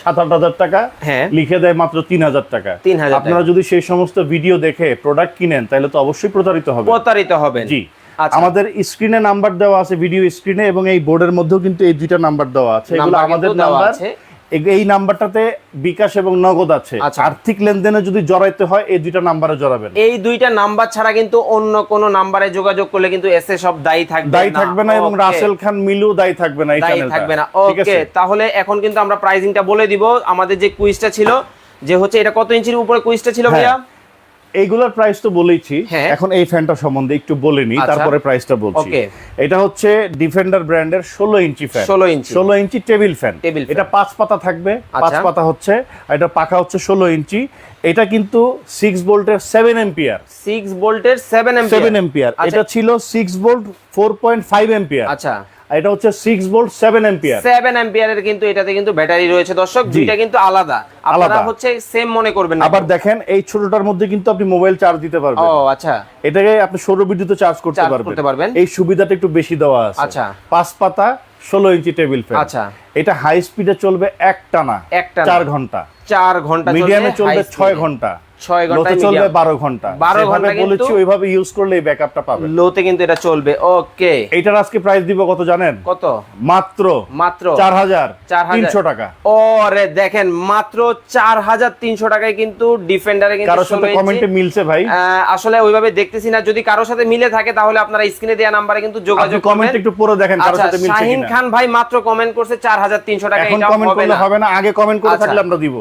[SPEAKER 2] সাত আট হাজার টাকা
[SPEAKER 1] হ্যাঁ।
[SPEAKER 2] লিখে দেয় মাত্র তিন হাজার টাকা। আপনারা যদি সেই সমস্ত ভিডিও দেখে প্রোডাক্ট কিনেন তাহলে তো অবশ্যই প্রতারিত হবে
[SPEAKER 1] প্রতারিত হবে
[SPEAKER 2] জি। আমাদের স্ক্রিনে নাম্বার দেওয়া আছে ভিডিও স্ক্রিনে এবং এই বোর্ডের মধ্যেও কিন্তু এই দুইটা নাম্বার দেওয়া আছে। এগুলো আমাদের নাম্বার
[SPEAKER 1] আছে।
[SPEAKER 2] এই নাম্বারটাতে বিকাশ এবং নগদ আছে।
[SPEAKER 1] আচ্ছা।
[SPEAKER 2] আর্থিক লেনদেনে যদি জড়াইতে হয় এই দুইটা নাম্বারে জড়াবেন।
[SPEAKER 1] এই দুইটা নাম্বার ছাড়া কিন্তু অন্য কোনো নাম্বারে যোগাযোগ করলে কিন্তু এসে সব দায়ী থাকবে
[SPEAKER 2] দায়ী থাকবে না এবং রাসেল খান মিলু দায়ী থাকবে না এই
[SPEAKER 1] দায়ী
[SPEAKER 2] চ্যানেলটা
[SPEAKER 1] থাকবে না। ওকে তাহলে এখন কিন্তু আমরা প্রাইজিংটা বলে দিব। আমাদের যে কুইজটা ছিল যে হচ্ছে এটা কত ইঞ্চির উপরে কুইজটা ছিল ভাইয়া?
[SPEAKER 2] এইগুলোর প্রাইস তো বলেইছি।
[SPEAKER 1] হ্যাঁ।
[SPEAKER 2] এখন এই ফ্যানটা সম্বন্ধে একটু বলে নি
[SPEAKER 1] আচ্ছা।
[SPEAKER 2] তারপরে প্রাইসটা বলছি। এটা হচ্ছে ডিফেন্ডার ব্র্যান্ডের ষোলো ইঞ্চি ফ্যান
[SPEAKER 1] 16 ইঞ্চি।
[SPEAKER 2] ষোলো ইঞ্চি টেবিল ফ্যান এটা পাঁচ পাতা থাকবে পাঁচ
[SPEAKER 1] আচ্ছা।
[SPEAKER 2] পাতা হচ্ছে আর এটা পাখা হচ্ছে ষোলো ইঞ্চি। এটা কিন্তু সিক্স ভোল্টের সেভেন এম্পিয়ার
[SPEAKER 1] সিক্স ভোল্টের সেভেন
[SPEAKER 2] সেভেন এম্পিয়ার এটা ছিল six volt four point five ampere
[SPEAKER 1] আচ্ছা।
[SPEAKER 2] এটা হচ্ছে six volt seven ampere
[SPEAKER 1] seven এম্পিয়ারের কিন্তু এটাতে কিন্তু ব্যাটারি রয়েছে দর্শক। দুইটা কিন্তু আলাদা আপনারা। হচ্ছে সেম মনে করবেন না
[SPEAKER 2] আবার দেখেন এই ছোটটার মধ্যে কিন্তু আপনি মোবাইল চার্জ দিতে পারবেন
[SPEAKER 1] ও আচ্ছা
[SPEAKER 2] এটাকে আপনি সৌর বিদ্যুতে চার্জ করতে পারবেন
[SPEAKER 1] করতে পারবেন।
[SPEAKER 2] এই সুবিধাটা একটু বেশি দেওয়া আছে
[SPEAKER 1] আচ্ছা।
[SPEAKER 2] পাঁচ পাতা ষোলো ইঞ্চি টেবিল ফ্যান
[SPEAKER 1] আচ্ছা।
[SPEAKER 2] এটা হাই স্পিডে চলবে এক টানা
[SPEAKER 1] একটানা।
[SPEAKER 2] চার ঘণ্টা
[SPEAKER 1] চার ঘণ্টা
[SPEAKER 2] মিডিয়ামে চলবে
[SPEAKER 1] high
[SPEAKER 2] ছয় ঘণ্টা
[SPEAKER 1] ছয়
[SPEAKER 2] লোতে
[SPEAKER 1] ঘন্টায়
[SPEAKER 2] চলবে বারো ঘণ্টা।
[SPEAKER 1] 12
[SPEAKER 2] যেভাবে
[SPEAKER 1] ঘণ্টা
[SPEAKER 2] বলেছি ওইভাবে ইউজ করলে এই ব্যাকআপটা পাবেন
[SPEAKER 1] লোতে কিন্তু এটা চলবে। ওকে।
[SPEAKER 2] এইটার আজকে প্রাইস দিব কত জানেন?
[SPEAKER 1] কত?
[SPEAKER 2] মাত্র
[SPEAKER 1] মাত্র
[SPEAKER 2] চার হাজার
[SPEAKER 1] 4,000
[SPEAKER 2] তিনশো টাকা।
[SPEAKER 1] ও রে দেখেন মাত্র চার হাজার তিনশো টাকায় কিন্তু ডিফেন্ডারে কিন্তু
[SPEAKER 2] কারোর সাথে কমেন্টে মিলছে ভাই।
[SPEAKER 1] আসলে ওইভাবে দেখতেছি না। যদি কারোর সাথে মিলে থাকে তাহলে আপনারা স্ক্রিনে দেওয়া নাম্বারে কিন্তু যোগাযোগ
[SPEAKER 2] কমেন্ট একটু পরে দেখেন কারোর
[SPEAKER 1] আচ্ছা
[SPEAKER 2] সাথে মিলছে
[SPEAKER 1] শাহিন খান ভাই মাত্র কমেন্ট করছে চার হাজার তিনশো টাকা
[SPEAKER 2] এখন কমেন্ট
[SPEAKER 1] হবে
[SPEAKER 2] করলে
[SPEAKER 1] না।
[SPEAKER 2] হবে না আগে কমেন্ট করে
[SPEAKER 1] আচ্ছা।
[SPEAKER 2] থাকলে আমরা দিব।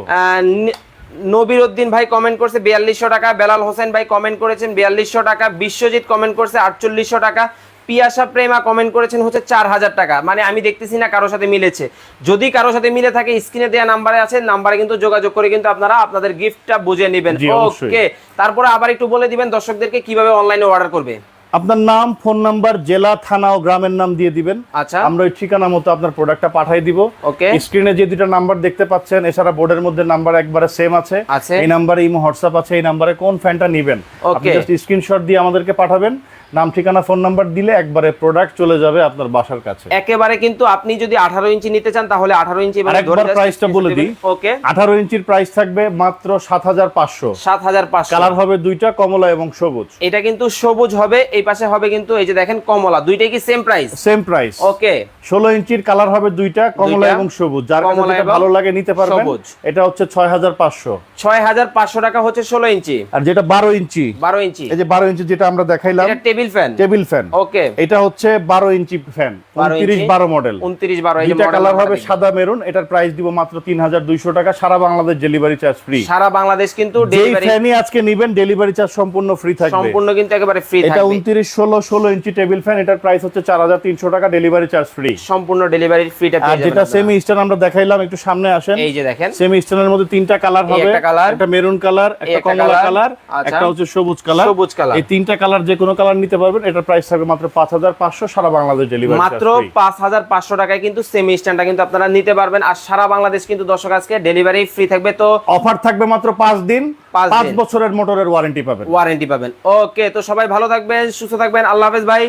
[SPEAKER 1] নবির উদ্দিন ভাই কমেন্ট করছে বিয়াল্লিশশো টাকা বেলাল হোসেন ভাই কমেন্ট করেছেন বিয়াল্লিশশো টাকা বিশ্বজিৎ কমেন্ট করছে আটচল্লিশশো টাকা পিয়াসা প্রেমা কমেন্ট করেছেন হচ্ছে চার হাজার টাকা। মানে আমি দেখতেছি না কারোর সাথে মিলেছে। যদি কারোর সাথে মিলে থাকে স্ক্রিনে দেওয়া নাম্বারে আছে নাম্বারে কিন্তু যোগাযোগ করে কিন্তু আপনারা আপনাদের গিফটটা বুঝে নেবেন। ওকে তারপরে আবার একটু বলে দিবেন দর্শকদেরকে কীভাবে অনলাইনে অর্ডার করবে।
[SPEAKER 2] আপনার নাম ফোন নাম্বার জেলা থানা ও গ্রামের নাম দিয়ে দিবেন।
[SPEAKER 1] আচ্ছা।
[SPEAKER 2] আমরা ওই ঠিকানা মতো আপনার প্রোডাক্টটা পাঠিয়ে দিব।
[SPEAKER 1] ওকে।
[SPEAKER 2] স্ক্রিনে যে দুটো নাম্বার দেখতে পাচ্ছেন এছাড়া বোর্ডের মধ্যে নাম্বার একবারে সেম আছে। এই নাম্বারে ইমো হোয়াটসঅ্যাপ আছে এই নাম্বারে কোন ফ্যানটা নেবেন? আপনি জাস্ট স্ক্রিনশট দিয়ে আমাদেরকে পাঠাবেন। নাম ঠিকানা ফোন নাম্বার দিলে একবারে প্রোডাক্ট চলে যাবে আপনার বাসার কাছে।
[SPEAKER 1] একেবারে কিন্তু আপনি যদি আঠারো ইঞ্চি নিতে চান তাহলে আঠারো ইঞ্চি এভাবে
[SPEAKER 2] আরেকবার
[SPEAKER 1] ধরে
[SPEAKER 2] price বলে দিই।
[SPEAKER 1] ওকে
[SPEAKER 2] আঠারো ইঞ্চির প্রাইস থাকবে মাত্র সাত হাজার পাঁচশো।
[SPEAKER 1] সাত হাজার পাঁচশো।
[SPEAKER 2] কালার হবে দুইটা কমলা এবং সবুজ।
[SPEAKER 1] এটা কিন্তু সবুজ হবে এই পাশে হবে কিন্তু এই যে দেখেন কমলা দুইটাই কি same price
[SPEAKER 2] same price
[SPEAKER 1] okay
[SPEAKER 2] ষোলো ইঞ্চির কালার হবে দুইটা কমলা এবং সবুজ। যার কাছে যেটা ভালো লাগে নিতে পারবেন
[SPEAKER 1] সবুজ।
[SPEAKER 2] এটা হচ্ছে ছয় হাজার পাঁচশো।
[SPEAKER 1] ছয় হাজার পাঁচশো টাকা হচ্ছে ষোলো ইঞ্চি।
[SPEAKER 2] আর যেটা বারো ইঞ্চি।
[SPEAKER 1] বারো ইঞ্চি।
[SPEAKER 2] এই যে বারো ইঞ্চি যেটা আমরা দেখাইলাম
[SPEAKER 1] এটা table fan?
[SPEAKER 2] Table fan.
[SPEAKER 1] Okay.
[SPEAKER 2] এটা হচ্ছে বারো ইঞ্চি ফ্যান
[SPEAKER 1] 12
[SPEAKER 2] উনত্রিশ
[SPEAKER 1] ইঞ্চি,
[SPEAKER 2] বারো মডেল।
[SPEAKER 1] উনত্রিশ বারো এই যে
[SPEAKER 2] দুইটা
[SPEAKER 1] model
[SPEAKER 2] কালার হবে সাদা মেরুন এটার প্রাইস দিব মাত্র তিন হাজার দুইশো টাকা সারা বাংলাদেশ ডেলিভারি চার্জ ফ্রি
[SPEAKER 1] সারা বাংলাদেশ কিন্তু ডেলিভারি
[SPEAKER 2] ফ্যানই আজকে নিবেন ডেলিভারি চার্জ সম্পূর্ণ ফ্রি থাকবে।
[SPEAKER 1] সম্পূর্ণ কিন্তু একেবারে ফ্রি
[SPEAKER 2] এটা
[SPEAKER 1] থাকবে।
[SPEAKER 2] উনত্রিশ ষোলো ষোলো ইঞ্চি টেবিল ফ্যান এটার প্রাইস হচ্ছে চার হাজার তিনশো টাকা ডেলিভারি চার্জ ফ্রি
[SPEAKER 1] সম্পূর্ণ ডেলিভারি ফ্রিটা
[SPEAKER 2] আর
[SPEAKER 1] পেয়ে
[SPEAKER 2] যেটা সেমি স্টার আমরা দেখাইলাম একটু সামনে আসেন।
[SPEAKER 1] এই যে দেখেন।
[SPEAKER 2] সেমি মধ্যে তিনটা কালার হবে।
[SPEAKER 1] একটা
[SPEAKER 2] মেরুন কালার একটা কমলা কালার
[SPEAKER 1] আচ্ছা।
[SPEAKER 2] একটা হচ্ছে সবুজ কালার
[SPEAKER 1] সবুজ colour।
[SPEAKER 2] এই তিনটা কালার যে কোনো কালার নিতে পারবেন। এটার প্রাইস থাকবে মাত্র পাঁচ হাজার পাঁচশো সারা বাংলাদেশ ডেলিভারি
[SPEAKER 1] মাত্র পাঁচ হাজার পাঁচশো টাকায় কিন্তু সেমি স্ট্যান্ডটা কিন্তু আপনারা নিতে পারবেন। আর সারা বাংলাদেশ কিন্তু দর্শক আজকে ডেলিভারি ফ্রি থাকবে। তো
[SPEAKER 2] অফার থাকবে মাত্র পাঁচ দিন।
[SPEAKER 1] পাঁচ
[SPEAKER 2] বছরের মোটরের ওয়ারেন্টি পাবেন।
[SPEAKER 1] ওয়ারেন্টি পাবেন। ওকে তো সবাই ভালো থাকবেন সুস্থ থাকবেন। আল্লাহ হাফেজ ভাই।